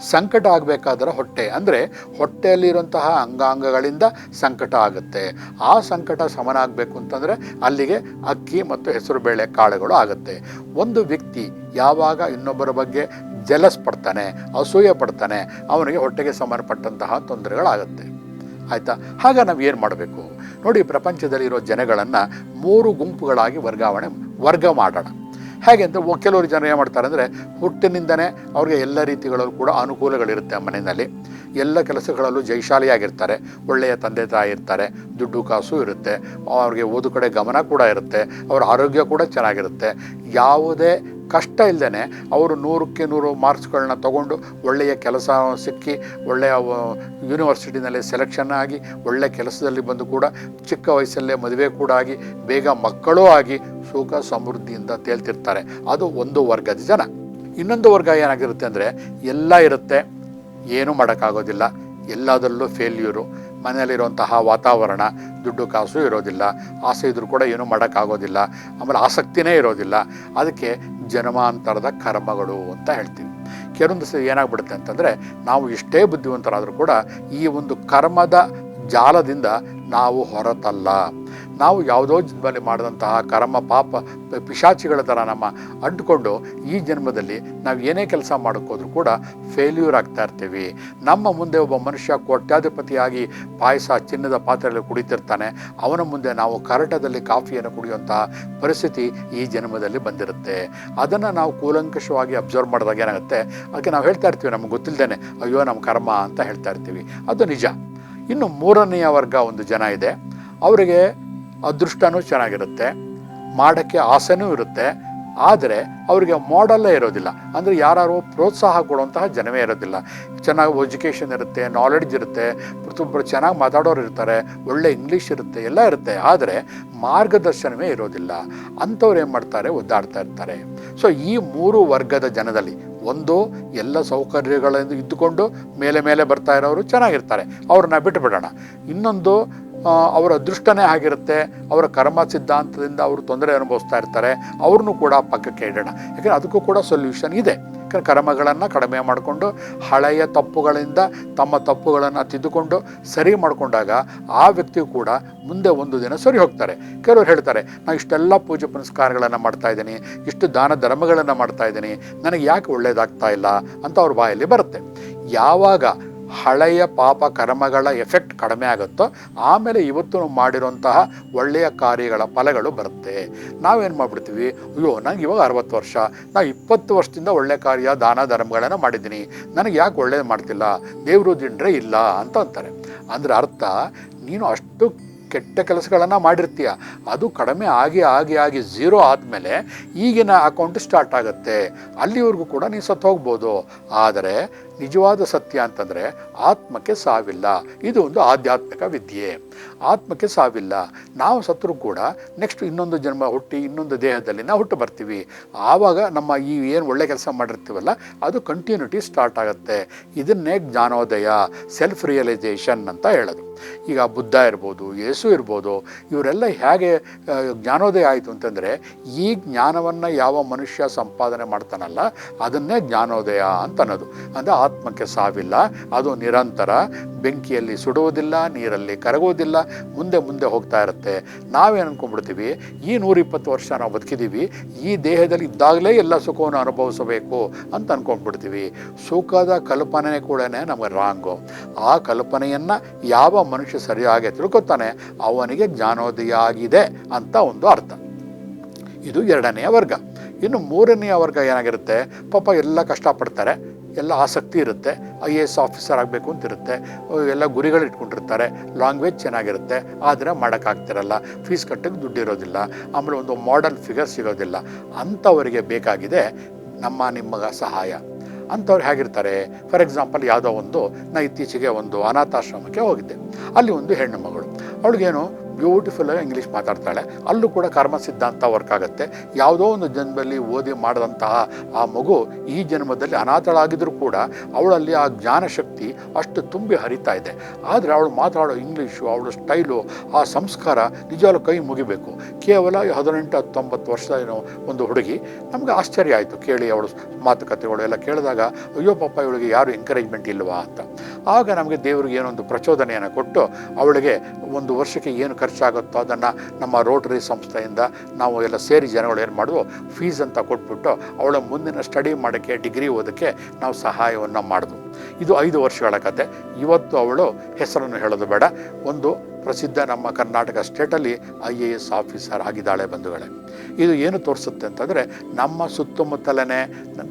ಸಂಕಟ ಆಗಬೇಕಾದ್ರೆ ಹೊಟ್ಟೆ. ಅಂದರೆ ಹೊಟ್ಟೆಯಲ್ಲಿರುವಂತಹ ಅಂಗಾಂಗಗಳಿಂದ ಸಂಕಟ ಆಗುತ್ತೆ. ಆ ಸಂಕಟ ಸಮನ ಆಗಬೇಕು ಅಂತಂದರೆ ಅಲ್ಲಿಗೆ ಅಕ್ಕಿ ಮತ್ತು ಹೆಸರುಬೇಳೆ ಕಾಳುಗಳು ಆಗುತ್ತೆ. ಒಂದು ವ್ಯಕ್ತಿ ಯಾವಾಗ ಇನ್ನೊಬ್ಬರ ಬಗ್ಗೆ ಜಲಸ್ ಪಡ್ತಾನೆ, ಅಸೂಯೆ ಪಡ್ತಾನೆ, ಅವನಿಗೆ ಹೊಟ್ಟೆಗೆ ಸಂಬಂಧಪಟ್ಟಂತಹ ತೊಂದರೆಗಳಾಗುತ್ತೆ. ಆಯಿತಾ? ಹಾಗೆ ನಾವು ಏನು ಮಾಡಬೇಕು? ನೋಡಿ ಪ್ರಪಂಚದಲ್ಲಿರೋ ಜನಗಳನ್ನು ಮೂರು ಗುಂಪುಗಳಾಗಿ ವರ್ಗಾವಣೆ, ವರ್ಗ ಮಾಡೋಣ. ಹೇಗೆ ಅಂತ ಕೆಲವರು ಜನ ಏನು ಮಾಡ್ತಾರೆ ಅಂದರೆ ಹುಟ್ಟಿನಿಂದನೇ ಅವ್ರಿಗೆ ಎಲ್ಲ ರೀತಿಗಳಲ್ಲೂ ಕೂಡ ಅನುಕೂಲಗಳಿರುತ್ತೆ ಆ ಮನೆಯಲ್ಲಿ. ಎಲ್ಲ ಕೆಲಸಗಳಲ್ಲೂ ಜೈಶಾಲಿಯಾಗಿರ್ತಾರೆ. ಒಳ್ಳೆಯ ತಂದೆ ತಾಯಿ ಇರ್ತಾರೆ, ದುಡ್ಡು ಕಾಸು ಇರುತ್ತೆ, ಅವ್ರಿಗೆ ಓದು ಕಡೆ ಗಮನ ಕೂಡ ಇರುತ್ತೆ, ಅವರ ಆರೋಗ್ಯ ಕೂಡ ಚೆನ್ನಾಗಿರುತ್ತೆ. ಯಾವುದೇ ಕಷ್ಟ ಇಲ್ಲದೇ ಅವರು ನೂರಕ್ಕೆ ನೂರು ಮಾರ್ಕ್ಸ್ಗಳನ್ನ ತಗೊಂಡು ಒಳ್ಳೆಯ ಕೆಲಸ ಸಿಕ್ಕಿ ಒಳ್ಳೆಯ ಯೂನಿವರ್ಸಿಟಿನಲ್ಲಿ ಸೆಲೆಕ್ಷನ್ ಆಗಿ ಒಳ್ಳೆಯ ಕೆಲಸದಲ್ಲಿ ಬಂದು ಕೂಡ ಚಿಕ್ಕ ವಯಸ್ಸಲ್ಲೇ ಮದುವೆ ಕೂಡ ಆಗಿ ಬೇಗ ಮಕ್ಕಳೂ ಆಗಿ ಸುಖ ಸಮೃದ್ಧಿಯಿಂದ ತೇಲ್ತಿರ್ತಾರೆ. ಅದು ಒಂದು ವರ್ಗದ ಜನ. ಇನ್ನೊಂದು ವರ್ಗ ಏನಾಗಿರುತ್ತೆ ಅಂದರೆ ಎಲ್ಲ ಇರುತ್ತೆ, ಏನೂ ಮಾಡೋಕ್ಕಾಗೋದಿಲ್ಲ. ಎಲ್ಲದರಲ್ಲೂ ಫೇಲ್ಯೂರು ಮನೆಯಲ್ಲಿರುವಂತಹ ವಾತಾವರಣ, ದುಡ್ಡು ಕಾಸು ಇರೋದಿಲ್ಲ. ಆಸೆ ಇದ್ರೂ ಕೂಡ ಏನೂ ಮಾಡೋಕ್ಕಾಗೋದಿಲ್ಲ. ಆಮೇಲೆ ಆಸಕ್ತಿನೇ ಇರೋದಿಲ್ಲ. ಅದಕ್ಕೆ ಜನ್ಮಾಂತರದ ಕರ್ಮಗಳು ಅಂತ ಹೇಳ್ತೀನಿ ಕೆಲವೊಂದು ಸರಿ ಏನಾಗ್ಬಿಡುತ್ತೆ ಅಂತಂದರೆ ನಾವು ಎಷ್ಟೇ ಬುದ್ಧಿವಂತರಾದರೂ ಕೂಡ ಈ ಒಂದು ಕರ್ಮದ ಜಾಲದಿಂದ ನಾವು ಹೊರತಲ್ಲ. ನಾವು ಯಾವುದೋ ಜನ್ಮದಲ್ಲಿ ಮಾಡಿದಂತಹ ಕರ್ಮ, ಪಾಪ ಪಿಶಾಚಿಗಳ ಥರ ನಮ್ಮ ಅಂಟ್ಕೊಂಡು ಈ ಜನ್ಮದಲ್ಲಿ ನಾವು ಏನೇ ಕೆಲಸ ಮಾಡೋಕ್ಕೋದ್ರೂ ಕೂಡ ಫೇಲ್ಯೂರ್ ಆಗ್ತಾ ಇರ್ತೀವಿ. ನಮ್ಮ ಮುಂದೆ ಒಬ್ಬ ಮನುಷ್ಯ ಕೋಟ್ಯಾಧಿಪತಿಯಾಗಿ ಪಾಯಸ ಚಿನ್ನದ ಪಾತ್ರೆಯಲ್ಲಿ ಕುಡಿತಿರ್ತಾನೆ. ಅವನ ಮುಂದೆ ನಾವು ಕರಟದಲ್ಲಿ ಕಾಫಿಯನ್ನು ಕುಡಿಯುವಂತಹ ಪರಿಸ್ಥಿತಿ ಈ ಜನ್ಮದಲ್ಲಿ ಬಂದಿರುತ್ತೆ. ಅದನ್ನು ನಾವು ಕೂಲಂಕಷವಾಗಿ ಅಬ್ಸರ್ವ್ ಮಾಡಿದಾಗ ಏನಾಗುತ್ತೆ? ಅದಕ್ಕೆ ನಾವು ಹೇಳ್ತಾ ಇರ್ತೀವಿ, ನಮ್ಗೆ ಗೊತ್ತಿಲ್ಲದೇನೆ ಅಯ್ಯೋ, ನಮ್ಮ ಕರ್ಮ ಅಂತ ಹೇಳ್ತಾ ಇರ್ತೀವಿ. ಅದು ನಿಜ. ಇನ್ನು ಮೂರನೆಯ ವರ್ಗ ಒಂದು ಜನ ಇದೆ. ಅವರಿಗೆ ಅದೃಷ್ಟನೂ ಚೆನ್ನಾಗಿರುತ್ತೆ, ಮಾಡೋಕ್ಕೆ ಆಸೆನೂ ಇರುತ್ತೆ, ಆದರೆ ಅವರಿಗೆ ಮಾಡಲ್ಲೇ ಇರೋದಿಲ್ಲ. ಅಂದರೆ ಯಾರು ಪ್ರೋತ್ಸಾಹ ಕೊಡುವಂತಹ ಜನವೇ ಇರೋದಿಲ್ಲ. ಚೆನ್ನಾಗಿ ಎಜುಕೇಷನ್ ಇರುತ್ತೆ ನಾಲೆಡ್ಜ್ ಇರುತ್ತೆ ಪ್ರತಿಯೊಬ್ಬರು ಚೆನ್ನಾಗಿ ಮಾತಾಡೋರು ಇರ್ತಾರೆ, ಒಳ್ಳೆ ಇಂಗ್ಲೀಷ್ ಇರುತ್ತೆ, ಎಲ್ಲ ಇರುತ್ತೆ. ಆದರೆ ಮಾರ್ಗದರ್ಶನವೇ ಇರೋದಿಲ್ಲ. ಅಂಥವ್ರು ಏನು ಮಾಡ್ತಾರೆ? ಒದ್ದಾಡ್ತಾ ಇರ್ತಾರೆ. ಸೊ ಈ ಮೂರು ವರ್ಗದ ಜನದಲ್ಲಿ ಒಂದು ಎಲ್ಲ ಸೌಕರ್ಯಗಳಿಂದ ಇದ್ದುಕೊಂಡು ಮೇಲೆ ಮೇಲೆ ಬರ್ತಾ ಇರೋರು ಚೆನ್ನಾಗಿರ್ತಾರೆ. ಅವ್ರನ್ನ ಬಿಟ್ಟುಬಿಡೋಣ ಇನ್ನೊಂದು ಅವರ ಅದೃಷ್ಟನೇ ಆಗಿರುತ್ತೆ. ಅವರ ಕರ್ಮ ಸಿದ್ಧಾಂತದಿಂದ ಅವರು ತೊಂದರೆ ಅನುಭವಿಸ್ತಾ ಇರ್ತಾರೆ. ಅವ್ರನ್ನೂ ಕೂಡ ಪಕ್ಕಕ್ಕೆ ಇಡೋಣ. ಯಾಕಂದರೆ ಅದಕ್ಕೂ ಕೂಡ ಸೊಲ್ಯೂಷನ್ ಇದೆ. ಕರ್ಮಗಳನ್ನು ಕಡಿಮೆ ಮಾಡಿಕೊಂಡು ಹಳೆಯ ತಪ್ಪುಗಳಿಂದ ತಮ್ಮ ತಪ್ಪುಗಳನ್ನು ತಿದ್ದುಕೊಂಡು ಸರಿ ಮಾಡಿಕೊಂಡಾಗ ಆ ವ್ಯಕ್ತಿಯು ಕೂಡ ಮುಂದೆ ಒಂದು ದಿನ ಸರಿ ಹೋಗ್ತಾರೆ. ಕೆಲವರು ಹೇಳ್ತಾರೆ ನಾನು ಇಷ್ಟೆಲ್ಲ ಪೂಜೆ ಪುನಸ್ಕಾರಗಳನ್ನು ಮಾಡ್ತಾ ಇದ್ದೀನಿ, ಇಷ್ಟು ದಾನ ಧರ್ಮಗಳನ್ನು ಮಾಡ್ತಾ ಇದ್ದೀನಿ, ನನಗೆ ಯಾಕೆ ಒಳ್ಳೆಯದಾಗ್ತಾ ಇಲ್ಲ? ಅಂತ ಅವ್ರ ಬಾಯಲ್ಲಿ ಬರುತ್ತೆ. ಯಾವಾಗ ಹಳೆಯ ಪಾಪ ಕರ್ಮಗಳ ಎಫೆಕ್ಟ್ ಕಡಿಮೆ ಆಗುತ್ತೋ, ಆಮೇಲೆ ಇವತ್ತು ನಾವು ಮಾಡಿರುವಂತಹ ಒಳ್ಳೆಯ ಕಾರ್ಯಗಳ ಫಲಗಳು ಬರುತ್ತೆ. ನಾವೇನು ಮಾಡ್ಬಿಡ್ತೀವಿ? ಅಯ್ಯೋ, ನಂಗೆ ಇವಾಗ ಅರವತ್ತು ವರ್ಷ. ನಾನು ಇಪ್ಪತ್ತು ವರ್ಷದಿಂದ ಒಳ್ಳೆ ಕಾರ್ಯ, ದಾನ, ಧರ್ಮಗಳನ್ನು ಮಾಡಿದ್ದೀನಿ. ನನಗೆ ಯಾಕೆ ಒಳ್ಳೇದು ಮಾಡ್ತಿಲ್ಲ? ದೇವರು ದಿಂಡ್ರೆ ಇಲ್ಲ ಅಂತ ಅಂತಾರೆ. ಅಂದರೆ ಅರ್ಥ, ನೀನು ಅಷ್ಟು ಕೆಟ್ಟ ಕೆಲಸಗಳನ್ನು ಮಾಡಿರ್ತೀಯ. ಅದು ಕಡಿಮೆ ಆಗಿ ಆಗಿ ಆಗಿ ಝೀರೋ ಆದಮೇಲೆ ಈಗಿನ ಅಕೌಂಟ್ ಸ್ಟಾರ್ಟ್ ಆಗುತ್ತೆ. ಅಲ್ಲಿವರೆಗೂ ಕೂಡ ನೀನು ಸತ್ತು ಹೋಗ್ಬೋದು ಆದರೆ ನಿಜವಾದ ಸತ್ಯ ಅಂತಂದರೆ ಆತ್ಮಕ್ಕೆ ಸಾವಿಲ್ಲ. ಇದು ಒಂದು ಆಧ್ಯಾತ್ಮಿಕ ವಿದ್ಯೆ. ಆತ್ಮಕ್ಕೆ ಸಾವಿಲ್ಲ. ನಾವು ಸತ್ರು ಕೂಡ ನೆಕ್ಸ್ಟ್ ಇನ್ನೊಂದು ಜನ್ಮ ಹುಟ್ಟಿ ಇನ್ನೊಂದು ದೇಹದಲ್ಲಿ ನಾವು ಹುಟ್ಟು ಬರ್ತೀವಿ. ಆವಾಗ ನಮ್ಮ ಈ ಏನು ಒಳ್ಳೆ ಕೆಲಸ ಮಾಡಿರ್ತೀವಲ್ಲ, ಅದು ಕಂಟಿನ್ಯೂಟಿ ಸ್ಟಾರ್ಟ್ ಆಗುತ್ತೆ. ಇದನ್ನೇ ಜ್ಞಾನೋದಯ ಸೆಲ್ಫ್ ರಿಯಲೈಸೇಷನ್ ಅಂತ ಹೇಳೋದು. ಈಗ ಬುದ್ಧ ಇರ್ಬೋದು, ಯೇಸು ಇರ್ಬೋದು, ಇವರೆಲ್ಲ ಹೇಗೆ ಜ್ಞಾನೋದಯ ಆಯಿತು ಅಂತಂದರೆ, ಈ ಜ್ಞಾನವನ್ನು ಯಾವ ಮನುಷ್ಯ ಸಂಪಾದನೆ ಮಾಡ್ತಾನಲ್ಲ, ಅದನ್ನೇ ಜ್ಞಾನೋದಯ ಅಂತ ಅನ್ನೋದು ಅಂದರೆ ಆತ್ಮಕ್ಕೆ ಸಾವಿಲ್ಲ, ಅದು ನಿರಂತರ, ಬೆಂಕಿಯಲ್ಲಿ ಸುಡುವುದಿಲ್ಲ, ನೀರಲ್ಲಿ ಕರಗೋದಿಲ್ಲ ಮುಂದೆ ಮುಂದೆ ಹೋಗ್ತಾ ಇರುತ್ತೆ. ನಾವೇನು ಅಂದ್ಕೊಂಡ್ಬಿಡ್ತೀವಿ ಈ ನೂರಿಪ್ಪತ್ತು ವರ್ಷ ನಾವು ಬದುಕಿದ್ದೀವಿ, ಈ ದೇಹದಲ್ಲಿ ಇದ್ದಾಗಲೇ ಎಲ್ಲ ಸುಖವನ್ನು ಅನುಭವಿಸಬೇಕು ಅಂತ ಅಂದ್ಕೊಂಡ್ಬಿಡ್ತೀವಿ ಸುಖದ ಕಲ್ಪನೆ ಕೂಡ ನಮಗೆ ರಾಂಗು. ಆ ಕಲ್ಪನೆಯನ್ನು ಯಾವ ಮನುಷ್ಯ ಸರಿಯಾಗಿ ತಿಳ್ಕೊತಾನೆ, ಅವನಿಗೆ ಜ್ಞಾನೋದಯ ಆಗಿದೆ ಅಂತ ಒಂದು ಅರ್ಥ. ಇದು ಎರಡನೆಯ ವರ್ಗ. ಇನ್ನು ಮೂರನೆಯ ವರ್ಗ ಏನಾಗಿರುತ್ತೆ, ಪಾಪ ಎಲ್ಲ ಕಷ್ಟಪಡ್ತಾರೆ ಎಲ್ಲ ಆಸಕ್ತಿ ಇರುತ್ತೆ. ಐ ಎ ಎಸ್ ಆಫೀಸರ್ ಆಗಬೇಕು ಅಂತ ಇರುತ್ತೆ. ಎಲ್ಲ ಗುರಿಗಳು ಇಟ್ಕೊಂಡಿರ್ತಾರೆ. ಲ್ಯಾಂಗ್ವೇಜ್ ಚೆನ್ನಾಗಿರುತ್ತೆ. ಆದರೆ ಮಾಡೋಕ್ಕಾಗ್ತಿರಲ್ಲ. ಫೀಸ್ ಕಟ್ಟಕ್ಕೆ ದುಡ್ಡಿರೋದಿಲ್ಲ. ಆಮೇಲೆ ಒಂದು ಮಾಡಲ್ ಫಿಗರ್ ಸಿಗೋದಿಲ್ಲ. ಅಂಥವರಿಗೆ ಬೇಕಾಗಿದೆ ನಮ್ಮ ನಿಮ್ಮಗ ಸಹಾಯ. ಅಂಥವ್ರು ಹೇಗಿರ್ತಾರೆ? ಫಾರ್ ಎಕ್ಸಾಂಪಲ್ ಯಾವುದೋ ಒಂದು ನಾ ಇತ್ತೀಚೆಗೆ ಒಂದು ಅನಾಥಾಶ್ರಮಕ್ಕೆ ಹೋಗಿದ್ದೆ. ಅಲ್ಲಿ ಒಂದು ಹೆಣ್ಣು ಮಗಳು. ಅವಳಿಗೇನು? ಬ್ಯೂಟಿಫುಲ್ ಆಗಿ ಇಂಗ್ಲೀಷ್ ಮಾತಾಡ್ತಾಳೆ. ಅಲ್ಲೂ ಕೂಡ ಕರ್ಮ ಸಿದ್ಧಾಂತ ವರ್ಕ್ ಆಗುತ್ತೆ. ಯಾವುದೋ ಒಂದು ಜನ್ಮದಲ್ಲಿ ಓದಿ ಮಾಡಿದಂತಹ ಆ ಮಗು ಈ ಜನ್ಮದಲ್ಲಿ ಅನಾಥಳಾಗಿದ್ದರೂ ಕೂಡ ಅವಳಲ್ಲಿ ಆ ಜ್ಞಾನಶಕ್ತಿ ಅಷ್ಟು ತುಂಬಿ ಹರಿತಾ ಇದೆ. ಆದರೆ ಅವಳು ಮಾತಾಡೋ ಇಂಗ್ಲೀಷು, ಅವಳ ಸ್ಟೈಲು, ಆ ಸಂಸ್ಕಾರ ನಿಜವಾಗ್ಲೂ ಕೈ ಮುಗಿಬೇಕು. ಕೇವಲ ಹದಿನೆಂಟು, ಹತ್ತೊಂಬತ್ತು ವರ್ಷದ ಏನೋ ಒಂದು ಹುಡುಗಿ ನಮಗೆ ಆಶ್ಚರ್ಯ ಆಯಿತು. ಕೇಳಿ ಅವಳು ಮಾತುಕತೆಗಳು ಎಲ್ಲ ಕೇಳಿದಾಗ, ಅಯ್ಯೋ ಪಾಪ, ಇವಳಿಗೆ ಯಾರು ಎಂಕರೇಜ್ಮೆಂಟ್ ಇಲ್ವಾ? ಅಂತ. ಆಗ ನಮಗೆ ದೇವರಿಗೆ ಏನೊಂದು ಪ್ರಚೋದನೆಯನ್ನು ಕೊಟ್ಟು ಅವಳಿಗೆ ಒಂದು ವರ್ಷಕ್ಕೆ ಏನು ಖರ್ಚಾಗುತ್ತೋ ಅದನ್ನು ನಮ್ಮ ರೋಟರಿ ಸಂಸ್ಥೆಯಿಂದ ನಾವು ಎಲ್ಲ ಸೇರಿ ಜನಗಳು ಏನು ಮಾಡುವು ಫೀಸ್ ಅಂತ ಕೊಟ್ಬಿಟ್ಟು ಅವಳ ಮುಂದಿನ ಸ್ಟಡಿ ಮಾಡೋಕ್ಕೆ ಡಿಗ್ರಿ ಓದೋಕ್ಕೆ ನಾವು ಸಹಾಯವನ್ನು ಮಾಡಿದ್ವು ಇದು ಐದು ವರ್ಷಗಳ ಕತೆ. ಇವತ್ತು ಅವಳು ಹೆಸರನ್ನು ಹೇಳೋದು ಬೇಡ. ಒಂದು ಪ್ರಸಿದ್ಧ ನಮ್ಮ ಕರ್ನಾಟಕ ಸ್ಟೇಟಲ್ಲಿ ಐ ಎ ಎಸ್ ಆಫೀಸರ್ ಆಗಿದ್ದಾಳೆ ಬಂಧುಗಳೇ. ಇದು ಏನು ತೋರಿಸುತ್ತೆ ಅಂತಂದರೆ ನಮ್ಮ ಸುತ್ತಮುತ್ತಲೇ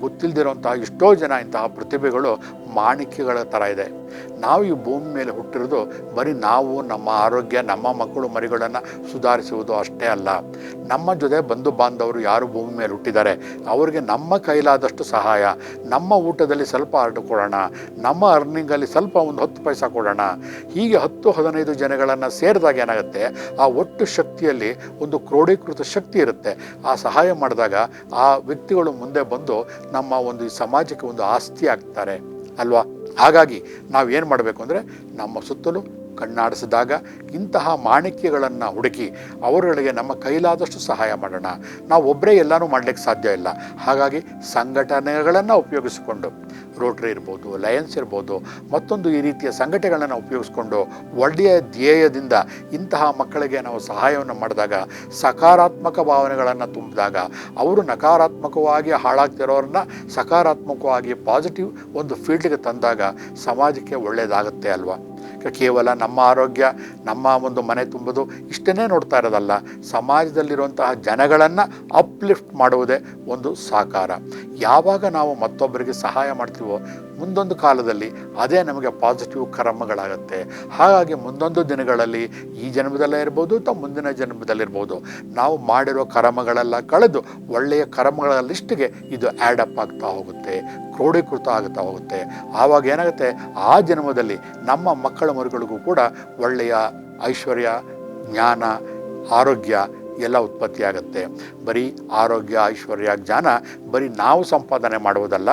ಗೊತ್ತಿಲ್ಲದಿರುವಂತಹ ಎಷ್ಟೋ ಜನ ಇಂತಹ ಪ್ರತಿಭೆಗಳು ಮಾಣಿಕ್ಯಗಳ ಥರ ಇದೆ. ನಾವು ಈ ಭೂಮಿ ಮೇಲೆ ಹುಟ್ಟಿರೋದು ಬರೀ ನಾವು, ನಮ್ಮ ಆರೋಗ್ಯ, ನಮ್ಮ ಮಕ್ಕಳು ಮರಿಗಳನ್ನು ಸುಧಾರಿಸುವುದು ಅಷ್ಟೇ ಅಲ್ಲ. ನಮ್ಮ ಜೊತೆ ಬಂಧು ಬಾಂಧವರು ಯಾರು ಭೂಮಿ ಮೇಲೆ ಹುಟ್ಟಿದ್ದಾರೆ, ಅವರಿಗೆ ನಮ್ಮ ಕೈಲಾದಷ್ಟು ಸಹಾಯ. ನಮ್ಮ ಊಟದಲ್ಲಿ ಸ್ವಲ್ಪ ಅರ್ಡು ಕೊಡೋಣ, ನಮ್ಮ ಅರ್ನಿಂಗಲ್ಲಿ ಸ್ವಲ್ಪ ಒಂದು ಹತ್ತು ಪೈಸಾ ಕೊಡೋಣ. ಹೀಗೆ ಹತ್ತು ಹದಿನೈದು ಜನಗಳನ್ನು ಸೇರಿದಾಗ ಏನಾಗುತ್ತೆ? ಆ ಒಟ್ಟು ಶಕ್ತಿಯಲ್ಲಿ ಒಂದು ಕ್ರೋಢೀಕೃತ ಶಕ್ತಿ ಇರುತ್ತೆ. ಆ ಸಹಾಯ ಮಾಡಿದಾಗ ಆ ವ್ಯಕ್ತಿಗಳು ಮುಂದೆ ಬಂದು ನಮ್ಮ ಒಂದು ಈ ಸಮಾಜಕ್ಕೆ ಒಂದು ಆಸ್ತಿ ಆಗ್ತಾರೆ. ಅಲ್ವಾ? ಹಾಗಾಗಿ ನಾವು ಏನು ಮಾಡಬೇಕು ಅಂದರೆ ನಮ್ಮ ಸುತ್ತಲೂ ಕಣ್ಣಾಡಿಸಿದಾಗ ಇಂತಹ ಮಾಣಿಕ್ಯಗಳನ್ನು ಹುಡುಕಿ ಅವರುಗಳಿಗೆ ನಮ್ಮ ಕೈಲಾದಷ್ಟು ಸಹಾಯ ಮಾಡೋಣ. ನಾವು ಒಬ್ಬರೇ ಎಲ್ಲನೂ ಮಾಡಲಿಕ್ಕೆ ಸಾಧ್ಯ ಇಲ್ಲ. ಹಾಗಾಗಿ ಸಂಘಟನೆಗಳನ್ನು ಉಪಯೋಗಿಸಿಕೊಂಡು, ರೋಟ್ರಿ ಇರ್ಬೋದು, ಲಯನ್ಸ್ ಇರ್ಬೋದು, ಮತ್ತೊಂದು ಈ ರೀತಿಯ ಸಂಘಟನೆಗಳನ್ನು ಉಪಯೋಗಿಸ್ಕೊಂಡು ಒಳ್ಳೆಯ ಧ್ಯೇಯದಿಂದ ಇಂತಹ ಮಕ್ಕಳಿಗೆ ನಾವು ಸಹಾಯವನ್ನು ಮಾಡಿದಾಗ, ಸಕಾರಾತ್ಮಕ ಭಾವನೆಗಳನ್ನು ತುಂಬಿದಾಗ, ಅವರು ನಕಾರಾತ್ಮಕವಾಗಿ ಹಾಳಾಗ್ತಿರೋರನ್ನ ಸಕಾರಾತ್ಮಕವಾಗಿ ಪಾಸಿಟಿವ್ ಒಂದು ಫೀಲ್ಡ್ಗೆ ತಂದಾಗ ಸಮಾಜಕ್ಕೆ ಒಳ್ಳೆಯದಾಗುತ್ತೆ ಅಲ್ವಾ? ಕೇವಲ ನಮ್ಮ ಆರೋಗ್ಯ, ನಮ್ಮ ಒಂದು ಮನೆ ತುಂಬುದು ಇಷ್ಟನ್ನೇ ನೋಡ್ತಾ ಇರೋದಲ್ಲ. ಸಮಾಜದಲ್ಲಿರುವಂತಹ ಜನಗಳನ್ನು ಅಪ್ಲಿಫ್ಟ್ ಮಾಡುವುದೇ ಒಂದು ಸಾಕಾರ. ಯಾವಾಗ ನಾವು ಮತ್ತೊಬ್ಬರಿಗೆ ಸಹಾಯ ಮಾಡ್ತೀವೋ ಮುಂದೊಂದು ಕಾಲದಲ್ಲಿ ಅದೇ ನಮಗೆ ಪಾಸಿಟಿವ್ ಕರ್ಮಗಳಾಗುತ್ತೆ. ಹಾಗಾಗಿ ಮುಂದೊಂದು ದಿನಗಳಲ್ಲಿ ಈ ಜನ್ಮದಲ್ಲೇ ಇರ್ಬೋದು ಅಥವಾ ಮುಂದಿನ ಜನ್ಮದಲ್ಲಿರ್ಬೋದು ನಾವು ಮಾಡಿರುವ ಕರ್ಮಗಳೆಲ್ಲ ಕಳೆದು ಒಳ್ಳೆಯ ಕರ್ಮಗಳ ಲಿಸ್ಟ್ಗೆ ಇದು ಆ್ಯಡಪ್ ಆಗ್ತಾ ಹೋಗುತ್ತೆ ಕ್ರೋಢೀಕೃತ ಆಗ್ತಾ ಹೋಗುತ್ತೆ. ಆವಾಗ ಏನಾಗುತ್ತೆ? ಆ ಜನ್ಮದಲ್ಲಿ ನಮ್ಮ ಮಕ್ಕಳ ಮರುಗಳಿಗೂ ಕೂಡ ಒಳ್ಳೆಯ ಐಶ್ವರ್ಯ, ಜ್ಞಾನ, ಆರೋಗ್ಯ ಎಲ್ಲ ಉತ್ಪತ್ತಿಯಾಗುತ್ತೆ ಬರೀ ಆರೋಗ್ಯ, ಐಶ್ವರ್ಯ, ಜ್ಞಾನ ಬರೀ ನಾವು ಸಂಪಾದನೆ ಮಾಡುವುದಲ್ಲ,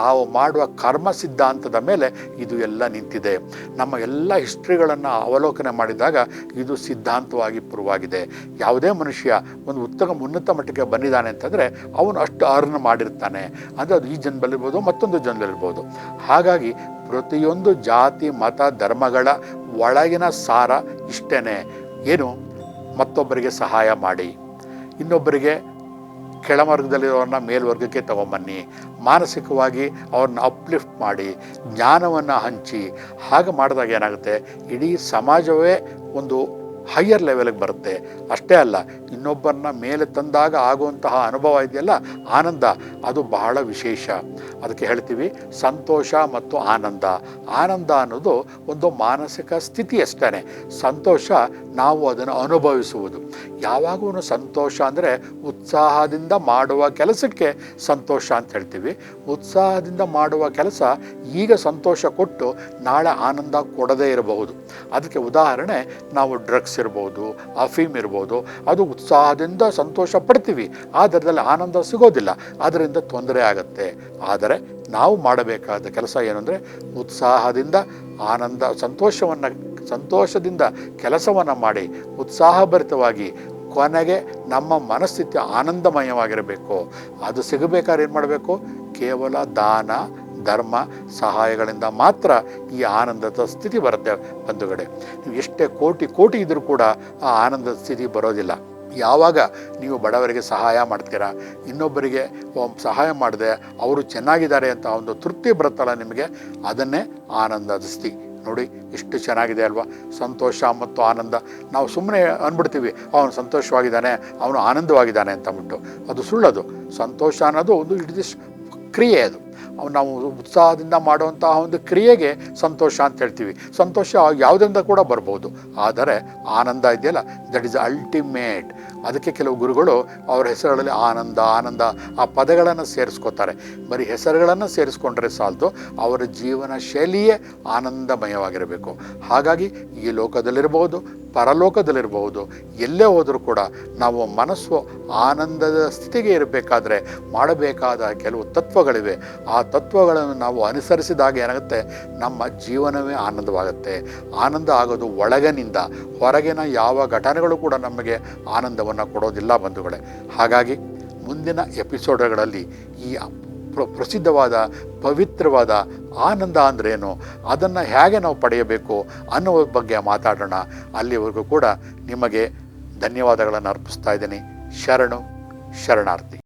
ನಾವು ಮಾಡುವ ಕರ್ಮ ಸಿದ್ಧಾಂತದ ಮೇಲೆ ಇದು ಎಲ್ಲ ನಿಂತಿದೆ. ನಮ್ಮ ಎಲ್ಲ ಹಿಸ್ಟ್ರಿಗಳನ್ನು ಅವಲೋಕನೆ ಮಾಡಿದಾಗ ಇದು ಸಿದ್ಧಾಂತವಾಗಿ ಪುರುವಾಗಿದೆ. ಯಾವುದೇ ಮನುಷ್ಯ ಒಂದು ಉತ್ತಮ ಉನ್ನತ ಮಟ್ಟಕ್ಕೆ ಬಂದಿದ್ದಾನೆ ಅಂತಂದರೆ ಅವನು ಅಷ್ಟು ಅರ್ನ್ ಮಾಡಿರ್ತಾನೆ. ಅಂದರೆ ಅದು ಈ ಜನ್ಮದಲ್ಲಿರ್ಬೋದು, ಮತ್ತೊಂದು ಜನ್ಮದಲ್ಲಿರ್ಬೋದು. ಹಾಗಾಗಿ ಪ್ರತಿಯೊಂದು ಜಾತಿ, ಮತ, ಧರ್ಮಗಳ ಒಳಗಿನ ಸಾರ ಇಷ್ಟೇ ಏನು? ಮತ್ತೊಬ್ಬರಿಗೆ ಸಹಾಯ ಮಾಡಿ. ಇನ್ನೊಬ್ಬರಿಗೆ ಕೆಳಮರ್ಗದಲ್ಲಿರೋರನ್ನ ಮೇಲ್ವರ್ಗಕ್ಕೆ ತಗೊಂಬನ್ನಿ. ಮಾನಸಿಕವಾಗಿ ಅವ್ರನ್ನ ಅಪ್ಲಿಫ್ಟ್ ಮಾಡಿ, ಜ್ಞಾನವನ್ನು ಹಂಚಿ. ಹಾಗೆ ಮಾಡಿದಾಗ ಏನಾಗುತ್ತೆ? ಇಡೀ ಸಮಾಜವೇ ಒಂದು ಹೈಯರ್ ಲೆವೆಲ್ಗೆ ಬರುತ್ತೆ. ಅಷ್ಟೇ ಅಲ್ಲ ಇನ್ನೊಬ್ಬರನ್ನ ಮೇಲೆ ತಂದಾಗ ಆಗುವಂತಹ ಅನುಭವ ಇದೆಯಲ್ಲ, ಆನಂದ, ಅದು ಬಹಳ ವಿಶೇಷ. ಅದಕ್ಕೆ ಹೇಳ್ತೀವಿ, ಸಂತೋಷ ಮತ್ತು ಆನಂದ. ಆನಂದ ಅನ್ನೋದು ಒಂದು ಮಾನಸಿಕ ಸ್ಥಿತಿ ಅಷ್ಟೇ ಸಂತೋಷ ನಾವು ಅದನ್ನು ಅನುಭವಿಸುವುದು. ಯಾವಾಗೂ ಸಂತೋಷ ಅಂದರೆ ಉತ್ಸಾಹದಿಂದ ಮಾಡುವ ಕೆಲಸಕ್ಕೆ ಸಂತೋಷ ಅಂತ ಹೇಳ್ತೀವಿ. ಉತ್ಸಾಹದಿಂದ ಮಾಡುವ ಕೆಲಸ ಈಗ ಸಂತೋಷ ಕೊಟ್ಟು ನಾಳೆ ಆನಂದ ಕೊಡದೇ ಇರಬಹುದು. ಅದಕ್ಕೆ ಉದಾಹರಣೆ, ನಾವು ಡ್ರಗ್ಸ್ ಇರ್ಬೋದು, ಅಫೀಮ್ ಇರ್ಬೋದು, ಅದು ಉತ್ಸಾಹದಿಂದ ಸಂತೋಷ ಪಡ್ತೀವಿ. ಅದರದಲ್ಲಿ ಆನಂದ ಸಿಗೋದಿಲ್ಲ. ಅದರಿಂದ ತೊಂದರೆ ಆಗುತ್ತೆ. ಆದರೆ ನಾವು ಮಾಡಬೇಕಾದ ಕೆಲಸ ಏನು ಉತ್ಸಾಹದಿಂದ ಆನಂದ, ಸಂತೋಷವನ್ನು, ಸಂತೋಷದಿಂದ ಕೆಲಸವನ್ನು ಮಾಡಿ, ಉತ್ಸಾಹಭರಿತವಾಗಿ ಕೊನೆಗೆ ನಮ್ಮ ಮನಸ್ಥಿತಿ ಆನಂದಮಯವಾಗಿರಬೇಕು. ಅದು ಸಿಗಬೇಕಾದ್ರೆ ಏನು ಮಾಡಬೇಕು ಕೇವಲ ದಾನ ಧರ್ಮ, ಸಹಾಯಗಳಿಂದ ಮಾತ್ರ ಈ ಆನಂದದ ಸ್ಥಿತಿ ಬರುತ್ತೆ ಬಂಧುಗಳೇ. ನೀವು ಎಷ್ಟೇ ಕೋಟಿ ಕೋಟಿ ಇದ್ದರೂ ಕೂಡ ಆ ಆನಂದದ ಸ್ಥಿತಿ ಬರೋದಿಲ್ಲ. ಯಾವಾಗ ನೀವು ಬಡವರಿಗೆ ಸಹಾಯ ಮಾಡ್ತೀರಾ? ಇನ್ನೊಬ್ಬರಿಗೆ ಸಹಾಯ ಮಾಡಿದೆ ಅವರು ಚೆನ್ನಾಗಿದ್ದಾರೆ ಅಂತ ಒಂದು ತೃಪ್ತಿ ಬರುತ್ತಲ್ಲ ನಿಮಗೆ? ಅದನ್ನೇ ಆನಂದದ ಸ್ಥಿತಿ. ನೋಡಿ, ಎಷ್ಟು ಚೆನ್ನಾಗಿದೆ ಅಲ್ವಾ? ಸಂತೋಷ ಮತ್ತು ಆನಂದ. ನಾವು ಸುಮ್ಮನೆ ಅಂದ್ಬಿಡ್ತೀವಿ, ಅವನು ಸಂತೋಷವಾಗಿದ್ದಾನೆ, ಅವನು ಆನಂದವಾಗಿದ್ದಾನೆ ಅಂತ ಅಂದ್ಬಿಟ್ಟು. ಅದು ಸುಳ್ಳದು. ಸಂತೋಷ ಅನ್ನೋದು ಒಂದು ಇಸ್ ಕ್ರಿಯೆ ಅದು. ನಾವು ಉತ್ಸಾಹದಿಂದ ಮಾಡುವಂತಹ ಒಂದು ಕ್ರಿಯೆಗೆ ಸಂತೋಷ ಅಂತ ಹೇಳ್ತೀವಿ. ಸಂತೋಷ ಯಾವುದರಿಂದ ಕೂಡ ಬರ್ಬೋದು. ಆದರೆ ಆನಂದ ಇದೆಯಲ್ಲ? ದಟ್ ಈಸ್ ಅಲ್ಟಿಮೇಟ್ ಅದಕ್ಕೆ ಕೆಲವು ಗುರುಗಳು ಅವರ ಹೆಸರುಗಳಲ್ಲಿ ಆನಂದ ಆನಂದ ಆ ಪದಗಳನ್ನು ಸೇರಿಸ್ಕೋತಾರೆ. ಬರೀ ಹೆಸರುಗಳನ್ನು ಸೇರಿಸ್ಕೊಂಡ್ರೆ ಸಾಲದು, ಅವರ ಜೀವನ ಶೈಲಿಯೇ ಆನಂದಮಯವಾಗಿರಬೇಕು. ಹಾಗಾಗಿ ಈ ಲೋಕದಲ್ಲಿರಬಹುದು ಪರಲೋಕದಲ್ಲಿರಬಹುದು. ಎಲ್ಲೇ ಹೋದರೂ ಕೂಡ ನಾವು ಮನಸ್ಸು ಆನಂದದ ಸ್ಥಿತಿಗೆ ಇರಬೇಕಾದ್ರೆ ಮಾಡಬೇಕಾದ ಕೆಲವು ತತ್ವಗಳಿವೆ. ಆ ತತ್ವಗಳನ್ನು ನಾವು ಅನುಸರಿಸಿದಾಗ ಏನಾಗುತ್ತೆ? ನಮ್ಮ ಜೀವನವೇ ಆನಂದವಾಗುತ್ತೆ. ಆನಂದ ಆಗೋದು ಒಳಗಿನಿಂದ, ಹೊರಗಿನ ಯಾವ ಘಟನೆಗಳು ಕೂಡ ನಮಗೆ ಆನಂದವನ್ನು ಕೊಡೋದಿಲ್ಲ ಬಂಧುಗಳೇ. ಹಾಗಾಗಿ ಮುಂದಿನ ಎಪಿಸೋಡ್ಗಳಲ್ಲಿ ಈ ಪ್ರ- ಪ್ರಸಿದ್ಧವಾದ, ಪವಿತ್ರವಾದ ಆನಂದ ಅಂದ್ರೇನು ಅದನ್ನು ಹೇಗೆ ನಾವು ಪಡೆಯಬೇಕು ಅನ್ನೋ ಬಗ್ಗೆ ಮಾತಾಡೋಣ. ಅಲ್ಲಿವರೆಗೂ ಕೂಡ ನಿಮಗೆ ಧನ್ಯವಾದಗಳನ್ನು ಅರ್ಪಿಸ್ತಾ ಇದ್ದೀನಿ. ಶರಣು, ಶರಣಾರ್ಥಿ.